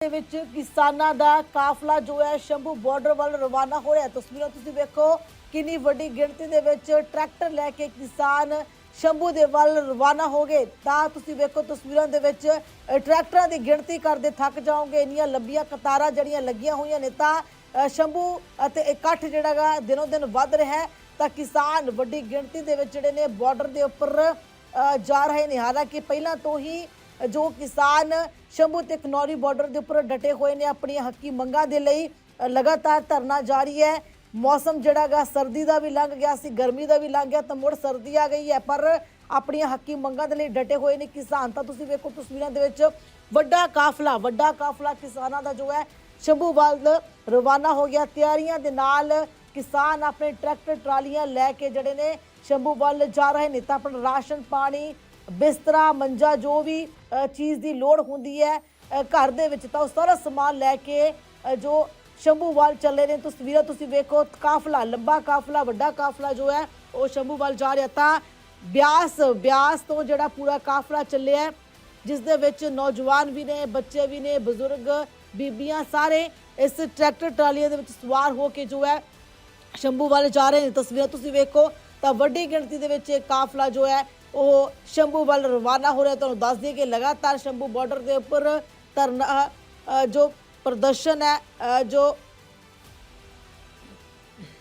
ਦੇ ਵਿੱਚ ਕਿਸਾਨਾਂ ਦਾ ਕਾਫਲਾ ਜੋ ਹੈ ਸ਼ੰਭੂ ਬਾਰਡਰ ਵੱਲ ਰਵਾਨਾ ਹੋ ਰਿਹਾ। ਤਸਵੀਰਾਂ ਤੁਸੀਂ ਵੇਖੋ, ਕਿੰਨੀ ਵੱਡੀ ਗਿਣਤੀ ਦੇ ਵਿੱਚ ਟਰੈਕਟਰ ਲੈ ਕੇ ਕਿਸਾਨ ਸ਼ੰਭੂ ਦੇ ਵੱਲ ਰਵਾਨਾ ਹੋ ਗਏ। ਤਾਂ ਤੁਸੀਂ ਵੇਖੋ ਤਸਵੀਰਾਂ ਦੇ ਵਿੱਚ ਟਰੈਕਟਰਾਂ ਦੀ ਗਿਣਤੀ ਕਰਦੇ ਥੱਕ ਜਾਓਗੇ, ਇੰਨੀਆਂ ਲੰਬੀਆਂ ਕਤਾਰਾਂ ਜਿਹੜੀਆਂ ਲੱਗੀਆਂ ਹੋਈਆਂ ਨੇ ਤਾਂ ਸ਼ੰਭੂ ਅਤੇ ਇਕੱਠ ਜਿਹੜਾ ਗਾ ਦਿਨੋਂ ਦਿਨ ਵੱਧ ਰਿਹਾ ਹੈ। ਤਾਂ ਕਿਸਾਨ ਵੱਡੀ ਗਿਣਤੀ ਦੇ ਵਿੱਚ ਜਿਹੜੇ ਨੇ ਬਾਰਡਰ ਦੇ ਉੱਪਰ ਜਾ ਰਹੇ ਨੇ। ਹਾਲਾਂਕਿ ਪਹਿਲਾਂ ਤੋਂ ਹੀ ਜੋ ਕਿਸਾਨ ਸ਼ੰਭੂ ਤੇ ਕਨੌਰੀ ਬਾਰਡਰ ਦੇ ਉੱਪਰ ਡਟੇ ਹੋਏ ਨੇ, ਆਪਣੀਆਂ ਹੱਕੀ ਮੰਗਾਂ ਦੇ ਲਈ ਲਗਾਤਾਰ ਧਰਨਾ ਜਾਰੀ ਹੈ। ਮੌਸਮ ਜਿਹੜਾ ਗਾ ਸਰਦੀ ਦਾ ਵੀ ਲੰਘ ਗਿਆ ਸੀ, ਗਰਮੀ ਦਾ ਵੀ ਲੰਘ ਗਿਆ, ਤਾਂ ਮੁੜ ਸਰਦੀ ਆ ਗਈ ਹੈ। ਪਰ ਆਪਣੀਆਂ ਹੱਕੀ ਮੰਗਾਂ ਦੇ ਲਈ ਡਟੇ ਹੋਏ ਨੇ ਕਿਸਾਨ। ਤਾਂ ਤੁਸੀਂ ਵੇਖੋ ਤਸਵੀਰਾਂ ਦੇ ਵਿੱਚ, ਵੱਡਾ ਕਾਫਲਾ ਵੱਡਾ ਕਾਫਲਾ ਕਿਸਾਨਾਂ ਦਾ ਜੋ ਹੈ, ਸ਼ੰਭੂ ਵੱਲ ਰਵਾਨਾ ਹੋ ਗਿਆ। ਤਿਆਰੀਆਂ ਦੇ ਨਾਲ ਕਿਸਾਨ ਆਪਣੇ ਟਰੈਕਟਰ, ਟਰਾਲੀਆਂ ਲੈ ਕੇ ਜਿਹੜੇ ਨੇ, ਸ਼ੰਭੂ ਵੱਲ ਜਾ ਰਹੇ ਨੇ। ਤਾਂ ਆਪਣਾ ਰਾਸ਼ਨ ਪਾਣੀ ਬਿਸਤਰਾ, ਮੰਜਾ, ਜੋ ਵੀ ਚੀਜ਼ ਦੀ ਲੋੜ ਹੁੰਦੀ ਹੈ ਘਰ ਦੇ ਵਿੱਚ, ਤਾਂ ਉਹ ਸਾਰਾ ਸਮਾਨ ਲੈ ਕੇ ਜੋ ਸ਼ੰਭੂ ਵੱਲ ਚੱਲੇ ਨੇ। ਤਸਵੀਰਾਂ ਤੁਸੀਂ ਵੇਖੋ, ਕਾਫਲਾ, ਲੰਬਾ ਕਾਫਲਾ, ਵੱਡਾ ਕਾਫਲਾ ਜੋ ਹੈ, ਉਹ ਸ਼ੰਭੂ ਵੱਲ ਜਾ ਰਿਹਾ। ਤਾਂ ਬਿਆਸ ਬਿਆਸ ਤੋਂ ਜਿਹੜਾ ਪੂਰਾ ਕਾਫਲਾ ਚੱਲਿਆ ਜਿਸ ਦੇ ਵਿੱਚ ਨੌਜਵਾਨ ਵੀ ਨੇ, ਬੱਚੇ ਵੀ ਨੇ, ਬਜ਼ੁਰਗ, ਬੀਬੀਆਂ ਸਾਰੇ ਇਸ ਟਰੈਕਟਰ ਟਰਾਲੀਆਂ ਦੇ ਵਿੱਚ ਸਵਾਰ ਹੋ ਕੇ ਜੋ ਹੈ, ਸ਼ੰਭੂ ਵੱਲ ਜਾ ਰਹੇ ਨੇ। ਤਸਵੀਰਾਂ ਤੁਸੀਂ ਵੇਖੋ, ਤਾਂ ਵੱਡੀ ਗਿਣਤੀ ਦੇ ਵਿੱਚ ਇਹ ਕਾਫਲਾ ਜੋ ਹੈ ਉਹ ਸ਼ੰਭੂ ਵੱਲ ਰਵਾਨਾ ਹੋ ਰਿਹਾ ਤੁਹਾਨੂੰ ਦੱਸ ਦਈਏ ਕਿ ਲਗਾਤਾਰ ਸ਼ੰਭੂ ਬਾਰਡਰ ਦੇ ਉੱਪਰ ਧਰਨਾ ਜੋ ਪ੍ਰਦਰਸ਼ਨ ਹੈ ਜੋ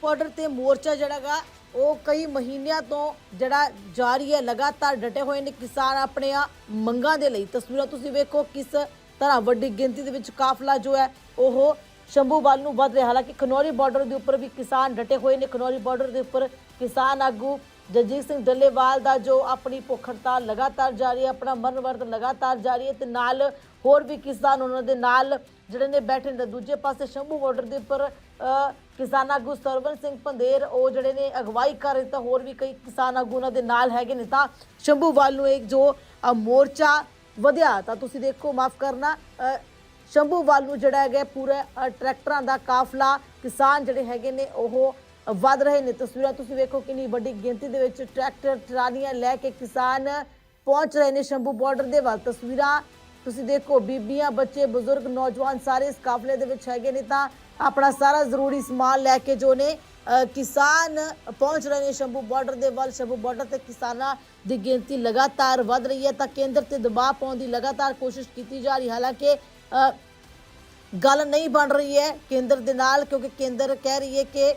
ਬਾਰਡਰ ਤੇ ਮੋਰਚਾ ਜਿਹੜਾ ਗਾ ਉਹ ਕਈ ਮਹੀਨਿਆਂ ਤੋਂ ਜਿਹੜਾ ਜਾਰੀ ਹੈ, ਲਗਾਤਾਰ ਡਟੇ ਹੋਏ ਨੇ ਕਿਸਾਨ ਆਪਣੀਆਂ ਮੰਗਾਂ ਦੇ ਲਈ। ਤਸਵੀਰਾਂ ਤੁਸੀਂ ਵੇਖੋ ਕਿਸ ਤਰ੍ਹਾਂ ਵੱਡੀ ਗਿਣਤੀ ਦੇ ਵਿੱਚ ਕਾਫਲਾ ਜੋ ਹੈ, ਉਹ ਸ਼ੰਭੂ ਵੱਲ ਨੂੰ ਵੱਧ ਰਿਹਾ। ਹਾਲਾਂਕਿ ਖਨੌਰੀ ਬਾਰਡਰ ਦੇ ਉੱਪਰ ਵੀ ਕਿਸਾਨ ਡਟੇ ਹੋਏ ਨੇ। ਖਨੌਰੀ ਬਾਰਡਰ ਦੇ ਉੱਪਰ ਕਿਸਾਨ ਆਗੂ ਜਗਜੀਤ ਸਿੰਘ ਡੱਲੇਵਾਲ ਦਾ ਜੋ ਆਪਣੀ ਭੁੱਖ ਲਗਾਤਾਰ ਜਾਰੀ ਹੈ, ਆਪਣਾ ਮਰਨ ਵਰਤ ਲਗਾਤਾਰ ਜਾਰੀ ਹੈ ਤੇ ਨਾਲ ਹੋਰ ਵੀ ਕਿਸਾਨ ਉਹਨਾਂ ਦੇ ਨਾਲ ਜਿਹੜੇ ਨੇ ਬੈਠੇ ਨੇ। ਦੂਜੇ ਪਾਸੇ ਸ਼ੰਭੂ ਬਾਰਡਰ ਦੇ ਉੱਪਰ ਕਿਸਾਨ ਆਗੂ ਸਰਵਨ ਸਿੰਘ ਪੰਦੇਰ ਉਹ ਜਿਹੜੇ ਨੇ ਅਗਵਾਈ ਕਰ ਰਹੇ ਤਾਂ ਹੋਰ ਵੀ ਕਈ ਕਿਸਾਨ ਆਗੂ ਉਹਨਾਂ ਦੇ ਨਾਲ ਹੈਗੇ ਨੇ। ਤਾਂ ਸ਼ੰਭੂ ਵੱਲ ਨੂੰ ਇੱਕ ਜੋ ਮੋਰਚਾ ਵਧਿਆ ਤਾਂ ਤੁਸੀਂ ਦੇਖੋ, ਮਾਫ ਕਰਨਾ ਸ਼ੰਭੂ ਵੱਲ ਨੂੰ ਜਿਹੜਾ ਹੈਗਾ ਪੂਰਾ ਟਰੈਕਟਰਾਂ ਦਾ ਕਾਫਲਾ ਕਿਸਾਨ ਜਿਹੜੇ ਹੈਗੇ ਨੇ, ਉਹ ਵੱਧ ਰਹੇ ਨੇ। ਤਸਵੀਰਾਂ ਤੁਸੀਂ ਵੇਖੋ ਕਿੰਨੀ ਵੱਡੀ ਗਿਣਤੀ ਦੇ ਵਿੱਚ ਟਰੈਕਟਰ ਟਰਾਲੀਆਂ ਲੈ ਕੇ ਕਿਸਾਨ ਪਹੁੰਚ ਰਹੇ ਨੇ ਸ਼ੰਭੂ ਬਾਰਡਰ ਦੇ ਵੱਲ। ਤਸਵੀਰਾਂ ਤੁਸੀਂ ਦੇਖੋ ਬੀਬੀਆਂ ਬੱਚੇ ਬਜ਼ੁਰਗ ਨੌਜਵਾਨ ਸਾਰੇ ਇਸ ਕਾਫਲੇ ਦੇ ਵਿੱਚ ਹੈਗੇ ਨੇ ਤਾਂ ਆਪਣਾ ਸਾਰਾ ਜ਼ਰੂਰੀ ਸਮਾਨ ਲੈ ਕੇ ਜੋ ਨੇ ਕਿਸਾਨ ਪਹੁੰਚ ਰਹੇ ਨੇ ਸ਼ੰਭੂ ਬਾਰਡਰ ਦੇ ਵੱਲ। ਸ਼ੰਭੂ ਬਾਰਡਰ ਤੇ ਕਿਸਾਨਾਂ ਦੀ ਗਿਣਤੀ ਲਗਾਤਾਰ ਵੱਧ ਰਹੀ ਹੈ ਤਾਂ ਕੇਂਦਰ ਤੇ ਦਬਾਅ ਪਾਉਣ ਦੀ ਲਗਾਤਾਰ ਕੋਸ਼ਿਸ਼ ਕੀਤੀ ਜਾ ਰਹੀ ਹਾਲਾਂਕਿ ਅ, ਗੱਲ ਨਹੀਂ ਬਣ ਰਹੀ ਹੈ ਕੇਂਦਰ ਦੇ ਨਾਲ ਕਿਉਂਕਿ ਕੇਂਦਰ ਕਹਿ ਰਹੀ ਹੈ ਕਿ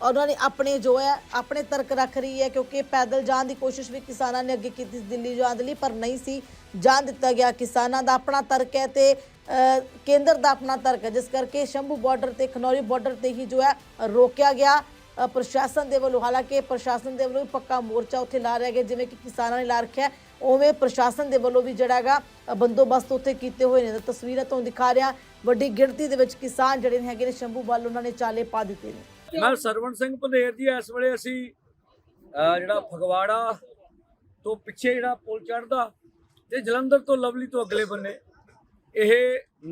ਉਹਨਾਂ ਨੇ ਆਪਣੇ ਜੋ ਹੈ, ਆਪਣੇ ਤਰਕ ਰੱਖ ਰਹੀ ਹੈ ਕਿਉਂਕਿ ਪੈਦਲ ਜਾਣ ਦੀ ਕੋਸ਼ਿਸ਼ ਵੀ ਕਿਸਾਨਾਂ ਨੇ ਅੱਗੇ ਕੀਤੀ ਸੀ ਦਿੱਲੀ ਜਾਣ ਦੇ ਲਈ, ਪਰ ਨਹੀਂ ਸੀ ਜਾਣ ਦਿੱਤਾ ਗਿਆ। ਕਿਸਾਨਾਂ ਦਾ ਆਪਣਾ ਤਰਕ ਹੈ ਤੇ ਕੇਂਦਰ ਦਾ ਆਪਣਾ ਤਰਕ ਹੈ, ਜਿਸ ਕਰਕੇ ਸ਼ੰਭੂ ਬਾਰਡਰ ਤੇ, ਖਨੌਰੀ ਬਾਰਡਰ ਤੇ ਹੀ ਜੋ ਹੈ, ਰੋਕਿਆ ਗਿਆ। ਪ੍ਰਸ਼ਾਸਨ ਦੇ ਵੱਲੋਂ, ਹਾਲਾਂਕਿ ਪ੍ਰਸ਼ਾਸਨ ਦੇ ਵੱਲੋਂ ਵੀ ਪੱਕਾ ਮੋਰਚਾ ਉੱਥੇ ਲਾ ਰਿਹਾ ਗਿਆ, ਜਿਵੇਂ ਕਿ ਕਿਸਾਨਾਂ ਨੇ ਲਾ ਰੱਖਿਆ ਉਵੇਂ ਪ੍ਰਸ਼ਾਸਨ ਦੇ ਵੱਲੋਂ ਵੀ ਜਿਹੜਾ ਹੈਗਾ ਬੰਦੋਬਸਤ ਉੱਥੇ ਕੀਤੇ ਹੋਏ ਨੇ। ਤਾਂ ਤਸਵੀਰਾਂ ਤੁਹਾਨੂੰ ਦਿਖਾ ਰਿਹਾ। ਵੱਡੀ ਗਿਣਤੀ ਦੇ ਵਿੱਚ ਕਿਸਾਨ ਜਿਹੜੇ ਹੈਗੇ ਨੇ, ਸ਼ੰਭੂ ਵੱਲ ਉਹਨਾਂ ਨੇ ਚਾਲੇ ਪਾ ਦਿੱਤੇ ਨੇ। ਮੈਂ ਸਰਵਣ ਸਿੰਘ ਪੰਧੇਰ ਜੀ ਇਸ ਵੇਲੇ ਅਸੀਂ ਜਿਹੜਾ ਫਗਵਾੜਾ ਤੋਂ ਪਿੱਛੇ ਜਿਹੜਾ ਪੁਲ ਚੜਦਾ ਤੇ ਜਲੰਧਰ ਤੋਂ ਲਵਲੀ ਤੋਂ ਅਗਲੇ ਬੰਨੇ ਇਹ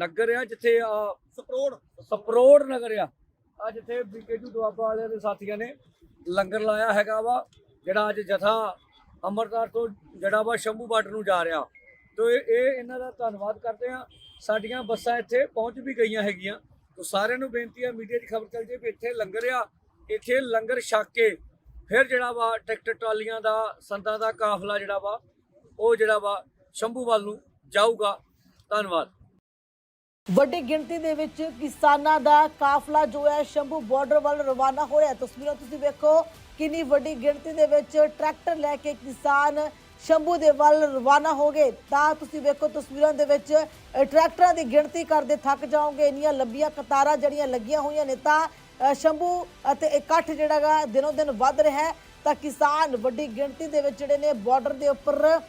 ਨਗਰ ਆ ਜਿੱਥੇ ਆ ਸਪਰੋੜ। ਸਪਰੋੜ ਨਗਰ ਆ। ਆ ਜਿੱਥੇ ਬੀਕੇਟੂ ਦੁਆਬਾ ਵਾਲਿਆਂ ਦੇ ਸਾਥੀਆਂ ਨੇ ਲੰਗਰ ਲਾਇਆ ਹੈਗਾ ਵਾ ਜਿਹੜਾ ਅੱਜ ਜਥਾ ਅੰਮ੍ਰਿਤਸਰ ਤੋਂ ਜਿਹੜਾ ਵਾ ਸ਼ੰਭੂ ਬਾਰਡਰ ਨੂੰ ਜਾ ਰਿਹਾ। ਤੋ ਇਹ ਇਹ ਇਹਨਾਂ ਦਾ ਧੰਨਵਾਦ ਕਰਦੇ ਆ ਸਾਡੀਆਂ ਬੱਸਾਂ ਇੱਥੇ ਪਹੁੰਚ ਵੀ ਗਈਆਂ ਹੈਗੀਆਂ। ਤੋ ਸਾਰਿਆਂ ਨੂੰ ਬੇਨਤੀ ਹੈ ਮੀਡੀਆ 'ਚ ਖਬਰ ਚੱਲ ਜੇ ਵੀ ਇੱਥੇ ਲੰਗਰ ਆ, ਇੱਥੇ ਲੰਗਰ ਛਕ ਕੇ ਫਿਰ ਜਿਹੜਾ ਵਾ ਟਰੈਕਟਰ ਟਰਾਲੀਆਂ ਦਾ, ਸੰਦਾਂ ਦਾ ਕਾਫਲਾ ਜਿਹੜਾ ਵਾ, ਉਹ ਜਿਹੜਾ ਵਾ ਸ਼ੰਭੂ ਵੱਲ ਨੂੰ ਜਾਊਗਾ। ਧੰਨਵਾਦ। ਵੱਡੀ ਗਿਣਤੀ ਦੇ ਵਿੱਚ ਕਿਸਾਨਾਂ ਦਾ ਕਾਫਲਾ ਜੋ ਹੈ ਸ਼ੰਭੂ ਬਾਰਡਰ ਵੱਲ ਰਵਾਨਾ ਹੋ ਰਿਹਾ ਤਸਵੀਰਾਂ ਤੁਸੀਂ ਵੇਖੋ, ਕਿੰਨੀ ਵੱਡੀ ਗਿਣਤੀ ਦੇ ਵਿੱਚ ਟਰੈਕਟਰ ਲੈ ਕੇ ਕਿਸਾਨ ਸ਼ੰਭੂ ਦੇ ਵੱਲ ਰਵਾਨਾ ਹੋ ਗਏ, ਤਾਂ ਤੁਸੀਂ ਵੇਖੋ ਤਸਵੀਰਾਂ ਦੇ ਵਿੱਚ ਟਰੈਕਟਰਾਂ ਦੀ ਗਿਣਤੀ ਕਰਦੇ ਥੱਕ ਜਾਓਗੇ, ਇੰਨੀਆਂ ਲੰਬੀਆਂ ਕਤਾਰਾਂ ਜਿਹੜੀਆਂ ਲੱਗੀਆਂ ਹੋਈਆਂ ਨੇ, ਤਾਂ ਸ਼ੰਭੂ ਅਤੇ ਇਕੱਠ ਜਿਹੜਾ ਗਾ ਦਿਨੋਂ ਦਿਨ ਵੱਧ ਰਿਹਾ ਹੈ, ਤਾਂ ਕਿਸਾਨ ਵੱਡੀ ਗਿਣਤੀ ਦੇ ਵਿੱਚ ਜਿਹੜੇ ਨੇ ਬਾਰਡਰ ਦੇ ਉੱਪਰ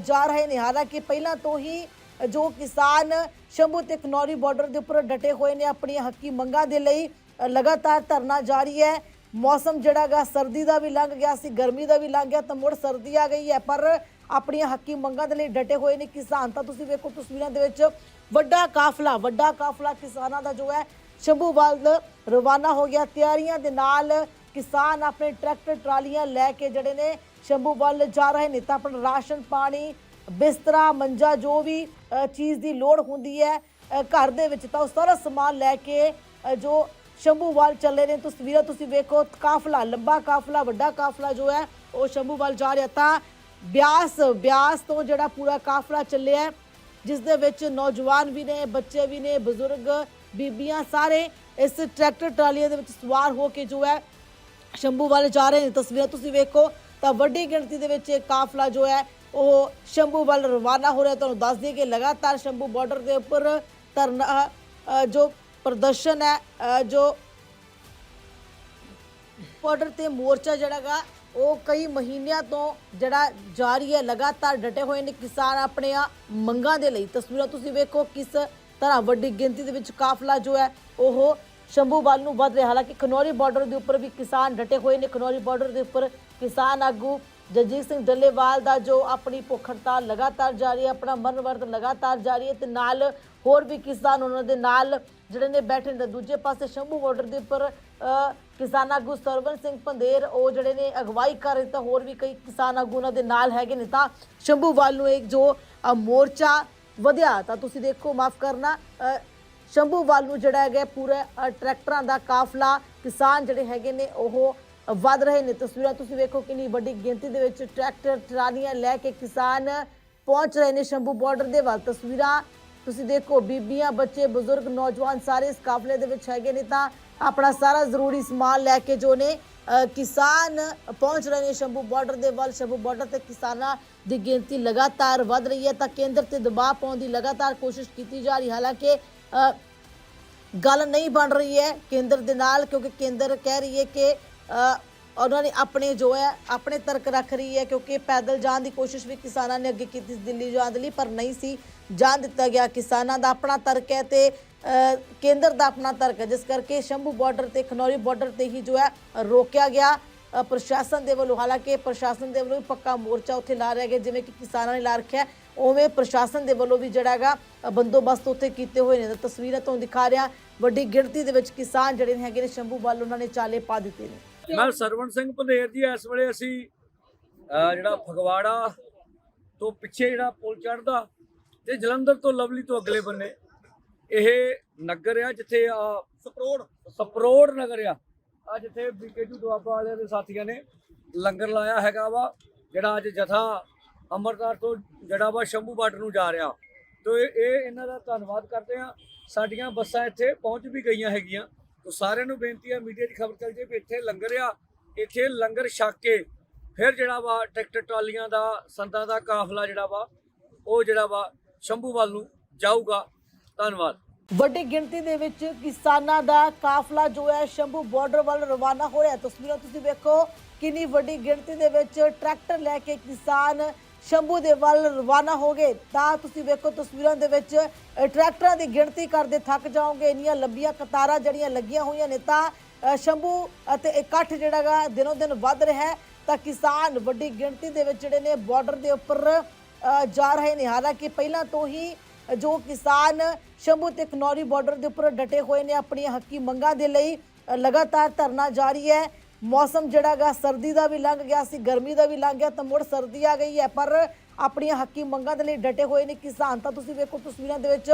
ਜਾ ਰਹੇ ਨੇ। ਹਾਲਾਂਕਿ ਪਹਿਲਾਂ ਤੋਂ ਹੀ ਜੋ ਕਿਸਾਨ ਸ਼ੰਭੂ ਤੇ ਕਨੌਰੀ ਬਾਰਡਰ ਦੇ ਉੱਪਰ ਡਟੇ ਹੋਏ ਨੇ, ਆਪਣੀਆਂ ਹੱਕੀ ਮੰਗਾਂ ਦੇ ਲਈ ਲਗਾਤਾਰ ਧਰਨਾ ਜਾਰੀ ਹੈ। ਮੌਸਮ ਜਿਹੜਾ ਗਾ, ਸਰਦੀ ਦਾ ਵੀ ਲੰਘ ਗਿਆ ਸੀ, ਗਰਮੀ ਦਾ ਵੀ ਲੰਘ ਗਿਆ ਤਾਂ ਮੁੜ ਸਰਦੀ ਆ ਗਈ ਹੈ। ਪਰ ਆਪਣੀਆਂ ਹੱਕੀ ਮੰਗਾਂ ਦੇ ਲਈ ਡਟੇ ਹੋਏ ਨੇ ਕਿਸਾਨ। ਤਾਂ ਤੁਸੀਂ ਵੇਖੋ ਤਸਵੀਰਾਂ ਦੇ ਵਿੱਚ ਵੱਡਾ ਕਾਫਲਾ ਵੱਡਾ ਕਾਫਲਾ ਕਿਸਾਨਾਂ ਦਾ ਜੋ ਹੈ, ਸ਼ੰਭੂ ਵੱਲ ਰਵਾਨਾ ਹੋ ਗਿਆ। ਤਿਆਰੀਆਂ ਦੇ ਨਾਲ ਕਿਸਾਨ ਆਪਣੇ ਟਰੈਕਟਰ, ਟਰਾਲੀਆਂ ਲੈ ਕੇ ਜਿਹੜੇ ਨੇ ਸ਼ੰਭੂ ਵੱਲ ਜਾ ਰਹੇ ਨੇ। ਤਾਂ ਆਪਣਾ ਰਾਸ਼ਨ, ਪਾਣੀ, ਬਿਸਤਰਾ, ਮੰਜਾ, ਜੋ ਵੀ ਚੀਜ਼ ਦੀ ਲੋੜ ਹੁੰਦੀ ਹੈ ਘਰ ਦੇ ਵਿੱਚ ਤਾਂ ਉਹ ਸਾਰਾ ਸਮਾਨ ਲੈ ਕੇ ਜੋ ਸ਼ੰਭੂਵਾਲ ਚੱਲੇ ਨੇ ਤਸਵੀਰਾਂ ਤੁਸੀਂ ਵੇਖੋ, ਕਾਫਲਾ, ਲੰਬਾ ਕਾਫਲਾ, ਵੱਡਾ ਕਾਫਲਾ ਜੋ ਹੈ, ਉਹ ਸ਼ੰਭੂਵਾਲ ਜਾ ਰਿਹਾ ਤਾਂ ਬਿਆਸ ਬਿਆਸ ਤੋਂ ਜਿਹੜਾ ਪੂਰਾ ਕਾਫਲਾ ਚੱਲਿਆ ਜਿਸ ਦੇ ਵਿੱਚ ਨੌਜਵਾਨ ਵੀ ਨੇ, ਬੱਚੇ ਵੀ ਨੇ, ਬਜ਼ੁਰਗ, ਬੀਬੀਆਂ ਸਾਰੇ ਇਸ ਟਰੈਕਟਰ ਟਰਾਲੀਆਂ ਦੇ ਵਿੱਚ ਸਵਾਰ ਹੋ ਕੇ ਜੋ ਹੈ ਸ਼ੰਭੂ ਵੱਲ ਜਾ ਰਹੇ ਨੇ। ਤਸਵੀਰਾਂ ਤੁਸੀਂ ਵੇਖੋ, ਤਾਂ ਵੱਡੀ ਗਿਣਤੀ ਦੇ ਵਿੱਚ ਇਹ ਕਾਫਲਾ ਜੋ ਹੈ, ਉਹ ਸ਼ੰਭੂ ਵੱਲ ਰਵਾਨਾ ਹੋ ਰਿਹਾ। ਤੁਹਾਨੂੰ ਦੱਸ ਦਈਏ ਕਿ ਲਗਾਤਾਰ ਸ਼ੰਭੂ ਬਾਰਡਰ ਦੇ ਉੱਪਰ ਧਰਨਾ ਜੋ ਪ੍ਰਦਰਸ਼ਨ ਹੈ ਅ, ਜੋ ਬਾਰਡਰ ਤੇ ਮੋਰਚਾ ਜਿਹੜਾਗਾ ਉਹ ਕਈ ਮਹੀਨਿਆਂ ਤੋਂ ਜਿਹੜਾ ਜਾਰੀ ਹੈ ਲਗਾਤਾਰ ਡਟੇ ਹੋਏ ਨੇ ਕਿਸਾਨ ਆਪਣੀਆਂ ਮੰਗਾਂ ਦੇ ਲਈ। ਤਸਵੀਰਾਂ ਤੁਸੀਂ ਵੇਖੋ ਕਿਸ ਤਰ੍ਹਾਂ ਵੱਡੀ ਗਿਣਤੀ ਦੇ ਵਿੱਚ ਕਾਫਲਾ ਜੋ ਹੈ ਉਹ ਸ਼ੰਭੂ ਵੱਲ ਨੂੰ ਵੱਧ ਰਿਹਾ। ਹਾਲਾਂਕਿ ਖਨੌਰੀ ਬਾਰਡਰ ਦੇ ਉੱਪਰ ਵੀ ਕਿਸਾਨ ਡਟੇ ਹੋਏ ਨੇ। ਖਨੌਰੀ ਬਾਰਡਰ ਦੇ ਉੱਪਰ ਕਿਸਾਨ ਆਗੂ ਜਗਜੀਤ ਸਿੰਘ ਡੱਲੇਵਾਲ ਦਾ ਜੋ ਆਪਣੀ ਭੁੱਖ ਹੜਤਾਲ ਲਗਾਤਾਰ ਜਾਰੀ ਹੈ ਆਪਣਾ ਮਰਨ ਵਰਤ ਲਗਾਤਾਰ ਜਾਰੀ ਹੈ ਤੇ ਨਾਲ ਹੋਰ ਵੀ ਕਿਸਾਨ ਉਹਨਾਂ ਦੇ ਨਾਲ ਜਿਹੜੇ ਨੇ ਬੈਠੇ ਨੇ। ਦੂਜੇ ਪਾਸੇ ਸ਼ੰਭੂ ਬਾਰਡਰ ਦੇ ਉੱਪਰ ਕਿਸਾਨ ਆਗੂ ਸਰਵਨ ਸਿੰਘ ਪੰਦੇਰ ਉਹ ਜਿਹੜੇ ਨੇ ਅਗਵਾਈ ਕਰ ਰਹੇ ਤਾਂ ਹੋਰ ਵੀ ਕਈ ਕਿਸਾਨ ਆਗੂ ਉਹਨਾਂ ਦੇ ਨਾਲ ਹੈਗੇ ਨੇ। ਤਾਂ ਸ਼ੰਭੂ ਵੱਲ ਨੂੰ ਇੱਕ ਜੋ ਮੋਰਚਾ ਵਧਿਆ ਤਾਂ ਤੁਸੀਂ ਦੇਖੋ ਮਾਫ ਕਰਨਾ ਅ, ਸ਼ੰਭੂ ਵੱਲ ਨੂੰ ਜਿਹੜਾ ਹੈਗਾ ਪੂਰਾ ਟਰੈਕਟਰਾਂ ਦਾ ਕਾਫਲਾ ਕਿਸਾਨ ਜਿਹੜੇ ਹੈਗੇ ਨੇ ਉਹ ਵੱਧ ਰਹੇ ਨੇ ਤਸਵੀਰਾਂ। ਤੁਸੀਂ ਵੇਖੋ ਕਿੰਨੀ ਵੱਡੀ ਗਿਣਤੀ ਦੇ ਵਿੱਚ ਟਰੈਕਟਰ ਟਰਾਲੀਆਂ ਲੈ ਕੇ ਕਿਸਾਨ ਪਹੁੰਚ ਰਹੇ ਨੇ ਸ਼ੰਭੂ ਬਾਰਡਰ ਦੇ ਵੱਲ। ਤਸਵੀਰਾਂ ਤੁਸੀਂ ਦੇਖੋ ਬੀਬੀਆਂ ਬੱਚੇ ਬਜ਼ੁਰਗ ਨੌਜਵਾਨ ਸਾਰੇ ਇਸ ਕਾਫਲੇ ਦੇ ਵਿੱਚ ਹੈਗੇ ਨੇ ਤਾਂ ਆਪਣਾ ਸਾਰਾ ਜ਼ਰੂਰੀ ਸਮਾਨ ਲੈ ਕੇ ਜੋ ਨੇ ਕਿਸਾਨ ਪਹੁੰਚ ਰਹੇ ਨੇ ਸ਼ੰਭੂ ਬਾਰਡਰ ਦੇ ਵੱਲ। ਸ਼ੰਭੂ ਬਾਰਡਰ ਤੇ ਕਿਸਾਨਾਂ ਦੀ ਗਿਣਤੀ ਲਗਾਤਾਰ ਵੱਧ ਰਹੀ ਹੈ ਤਾਂ ਕੇਂਦਰ ਤੇ ਦਬਾਅ ਪਾਉਣ ਦੀ ਲਗਾਤਾਰ ਕੋਸ਼ਿਸ਼ ਕੀਤੀ ਜਾ ਰਹੀ ਹਾਲਾਂਕਿ ਅ, ਗੱਲ ਨਹੀਂ ਬਣ ਰਹੀ ਹੈ ਕੇਂਦਰ ਦੇ ਨਾਲ ਕਿਉਂਕਿ ਕੇਂਦਰ ਕਹਿ ਰਹੀ ਹੈ ਕਿ ਉਹਨਾਂ ਨੇ ਆਪਣੇ ਜੋ ਹੈ, ਆਪਣੇ ਤਰਕ ਰੱਖ ਰਹੀ ਹੈ ਕਿਉਂਕਿ ਪੈਦਲ ਜਾਣ ਦੀ ਕੋਸ਼ਿਸ਼ ਵੀ ਕਿਸਾਨਾਂ ਨੇ ਅੱਗੇ ਕੀਤੀ ਸੀ ਦਿੱਲੀ ਜਾਣ ਦੇ ਲਈ, ਪਰ ਨਹੀਂ ਸੀ ਜਾਣ ਦਿੱਤਾ ਗਿਆ। ਕਿਸਾਨਾਂ ਦਾ ਆਪਣਾ ਤਰਕ ਹੈ ਤੇ ਕੇਂਦਰ ਦਾ ਆਪਣਾ ਤਰਕ ਹੈ, ਜਿਸ ਕਰਕੇ ਸ਼ੰਭੂ ਬਾਰਡਰ ਤੇ, ਖਨੌਰੀ ਬਾਰਡਰ ਤੇ ਹੀ ਜੋ ਹੈ, ਰੋਕਿਆ ਗਿਆ। ਪ੍ਰਸ਼ਾਸਨ ਦੇ ਵੱਲੋਂ, ਹਾਲਾਂਕਿ ਪ੍ਰਸ਼ਾਸਨ ਦੇ ਵੱਲੋਂ ਵੀ ਪੱਕਾ ਮੋਰਚਾ ਉੱਥੇ ਲਾ ਰਿਹਾ ਗਿਆ ਜਿਵੇਂ ਕਿ ਕਿਸਾਨਾਂ ਨੇ ਲਾ ਰੱਖਿਆ ਉਵੇਂ ਪ੍ਰਸ਼ਾਸਨ ਦੇ ਵੱਲੋਂ ਵੀ ਜਿਹੜਾ ਹੈਗਾ ਬੰਦੋਬਸਤ ਉੱਥੇ ਕੀਤੇ ਹੋਏ ਨੇ। ਤਾਂ ਤਸਵੀਰਾਂ ਤੋਂ ਦਿਖਾ ਰਿਹਾ, ਵੱਡੀ ਗਿਣਤੀ ਦੇ ਵਿੱਚ ਕਿਸਾਨ ਜਿਹੜੇ ਹੈਗੇ ਨੇ, ਸ਼ੰਭੂ ਵੱਲ ਉਹਨਾਂ ਨੇ ਚਾਲੇ ਪਾ ਦਿੱਤੇ ਨੇ। ਮੈਂ ਸਰਵਣ ਸਿੰਘ ਪੰਧੇਰ ਜੀ ਇਸ ਵੇਲੇ ਅਸੀਂ ਜਿਹੜਾ ਫਗਵਾੜਾ ਤੋਂ ਪਿੱਛੇ ਜਿਹੜਾ ਪੁਲ ਚੜਦਾ ਤੇ ਜਲੰਧਰ ਤੋਂ ਲਵਲੀ ਤੋਂ ਅਗਲੇ ਬੰਨੇ ਇਹ ਨਗਰ ਆ ਜਿੱਥੇ ਆ ਸਪਰੋੜ। ਸਪਰੋੜ ਨਗਰ ਆ। ਆ ਜਿੱਥੇ ਬੀਕੇਜੂ ਦੁਆਬਾ ਵਾਲਿਆਂ ਦੇ ਸਾਥੀਆਂ ਨੇ ਲੰਗਰ ਲਾਇਆ ਹੈਗਾ ਵਾ ਜਿਹੜਾ ਅੱਜ ਜਥਾ ਅੰਮ੍ਰਿਤਸਰ ਤੋਂ ਜਿਹੜਾ ਵਾ ਸ਼ੰਭੂ ਬਾਰਡਰ ਨੂੰ ਜਾ ਰਿਹਾ। ਤੋ ਇਹ ਇਹ ਇਹਨਾਂ ਦਾ ਧੰਨਵਾਦ ਕਰਦੇ ਆ ਸਾਡੀਆਂ ਬੱਸਾਂ ਇੱਥੇ ਪਹੁੰਚ ਵੀ ਗਈਆਂ ਹੈਗੀਆਂ। ਤੋ ਸਾਰਿਆਂ ਨੂੰ ਬੇਨਤੀ ਆ, ਮੀਡੀਆ 'ਚ ਖਬਰ ਚੱਲ ਜੇ ਵੀ ਇੱਥੇ ਲੰਗਰ ਆ, ਇੱਥੇ ਲੰਗਰ ਛਕ ਕੇ ਫਿਰ ਜਿਹੜਾ ਵਾ ਟਰੈਕਟਰ ਟਰਾਲੀਆਂ ਦਾ ਸੰਤਾਂ ਦਾ ਕਾਫਲਾ ਜਿਹੜਾ ਵਾ, ਉਹ ਜਿਹੜਾ ਵਾ ਸ਼ੰਭੂ ਵੱਲ ਨੂੰ ਜਾਊਗਾ। ਧੰਨਵਾਦ। ਵੱਡੀ ਗਿਣਤੀ ਦੇ ਵਿੱਚ ਕਿਸਾਨਾਂ ਦਾ ਕਾਫਲਾ ਜੋ ਹੈ ਸ਼ੰਭੂ ਬਾਰਡਰ ਵੱਲ ਰਵਾਨਾ ਹੋ ਰਿਹਾ ਤਸਵੀਰਾਂ ਤੁਸੀਂ ਵੇਖੋ, ਕਿੰਨੀ ਵੱਡੀ ਗਿਣਤੀ ਦੇ ਵਿੱਚ ਟਰੈਕਟਰ ਲੈ ਕੇ ਕਿਸਾਨ ਸ਼ੰਭੂ ਦੇ ਵੱਲ ਰਵਾਨਾ ਹੋ ਗਏ, ਤਾਂ ਤੁਸੀਂ ਵੇਖੋ ਤਸਵੀਰਾਂ ਦੇ ਵਿੱਚ ਟਰੈਕਟਰਾਂ ਦੀ ਗਿਣਤੀ ਕਰਦੇ ਥੱਕ ਜਾਓਗੇ, ਇੰਨੀਆਂ ਲੰਬੀਆਂ ਕਤਾਰਾਂ ਜਿਹੜੀਆਂ ਲੱਗੀਆਂ ਹੋਈਆਂ ਨੇ, ਤਾਂ ਸ਼ੰਭੂ ਅਤੇ ਇਕੱਠ ਜਿਹੜਾ ਗਾ, ਦਿਨੋਂ ਦਿਨ ਵੱਧ ਰਿਹਾ ਹੈ, ਤਾਂ ਕਿਸਾਨ ਵੱਡੀ ਗਿਣਤੀ ਦੇ ਵਿੱਚ ਜਿਹੜੇ ਨੇ ਬਾਰਡਰ ਦੇ ਉੱਪਰ ਜਾ ਰਹੇ ਨੇ। ਹਾਲਾਂਕਿ ਪਹਿਲਾਂ ਤੋਂ ਹੀ ਜੋ ਕਿਸਾਨ ਸ਼ੰਭੂ ਤੇ ਕਨੌਰੀ ਬਾਰਡਰ ਦੇ ਉੱਪਰ ਡਟੇ ਹੋਏ ਨੇ, ਆਪਣੀਆਂ ਹੱਕੀ ਮੰਗਾਂ ਦੇ ਲਈ ਲਗਾਤਾਰ ਧਰਨਾ ਜਾਰੀ ਹੈ। ਮੌਸਮ ਜਿਹੜਾ ਗਾ, ਸਰਦੀ ਦਾ ਵੀ ਲੰਘ ਗਿਆ ਸੀ, ਗਰਮੀ ਦਾ ਵੀ ਲੰਘ ਗਿਆ ਤਾਂ ਮੁੜ ਸਰਦੀ ਆ ਗਈ ਹੈ। ਪਰ ਆਪਣੀਆਂ ਹੱਕੀ ਮੰਗਾਂ ਦੇ ਲਈ ਡਟੇ ਹੋਏ ਨੇ ਕਿਸਾਨ। ਤਾਂ ਤੁਸੀਂ ਵੇਖੋ ਤਸਵੀਰਾਂ ਦੇ ਵਿੱਚ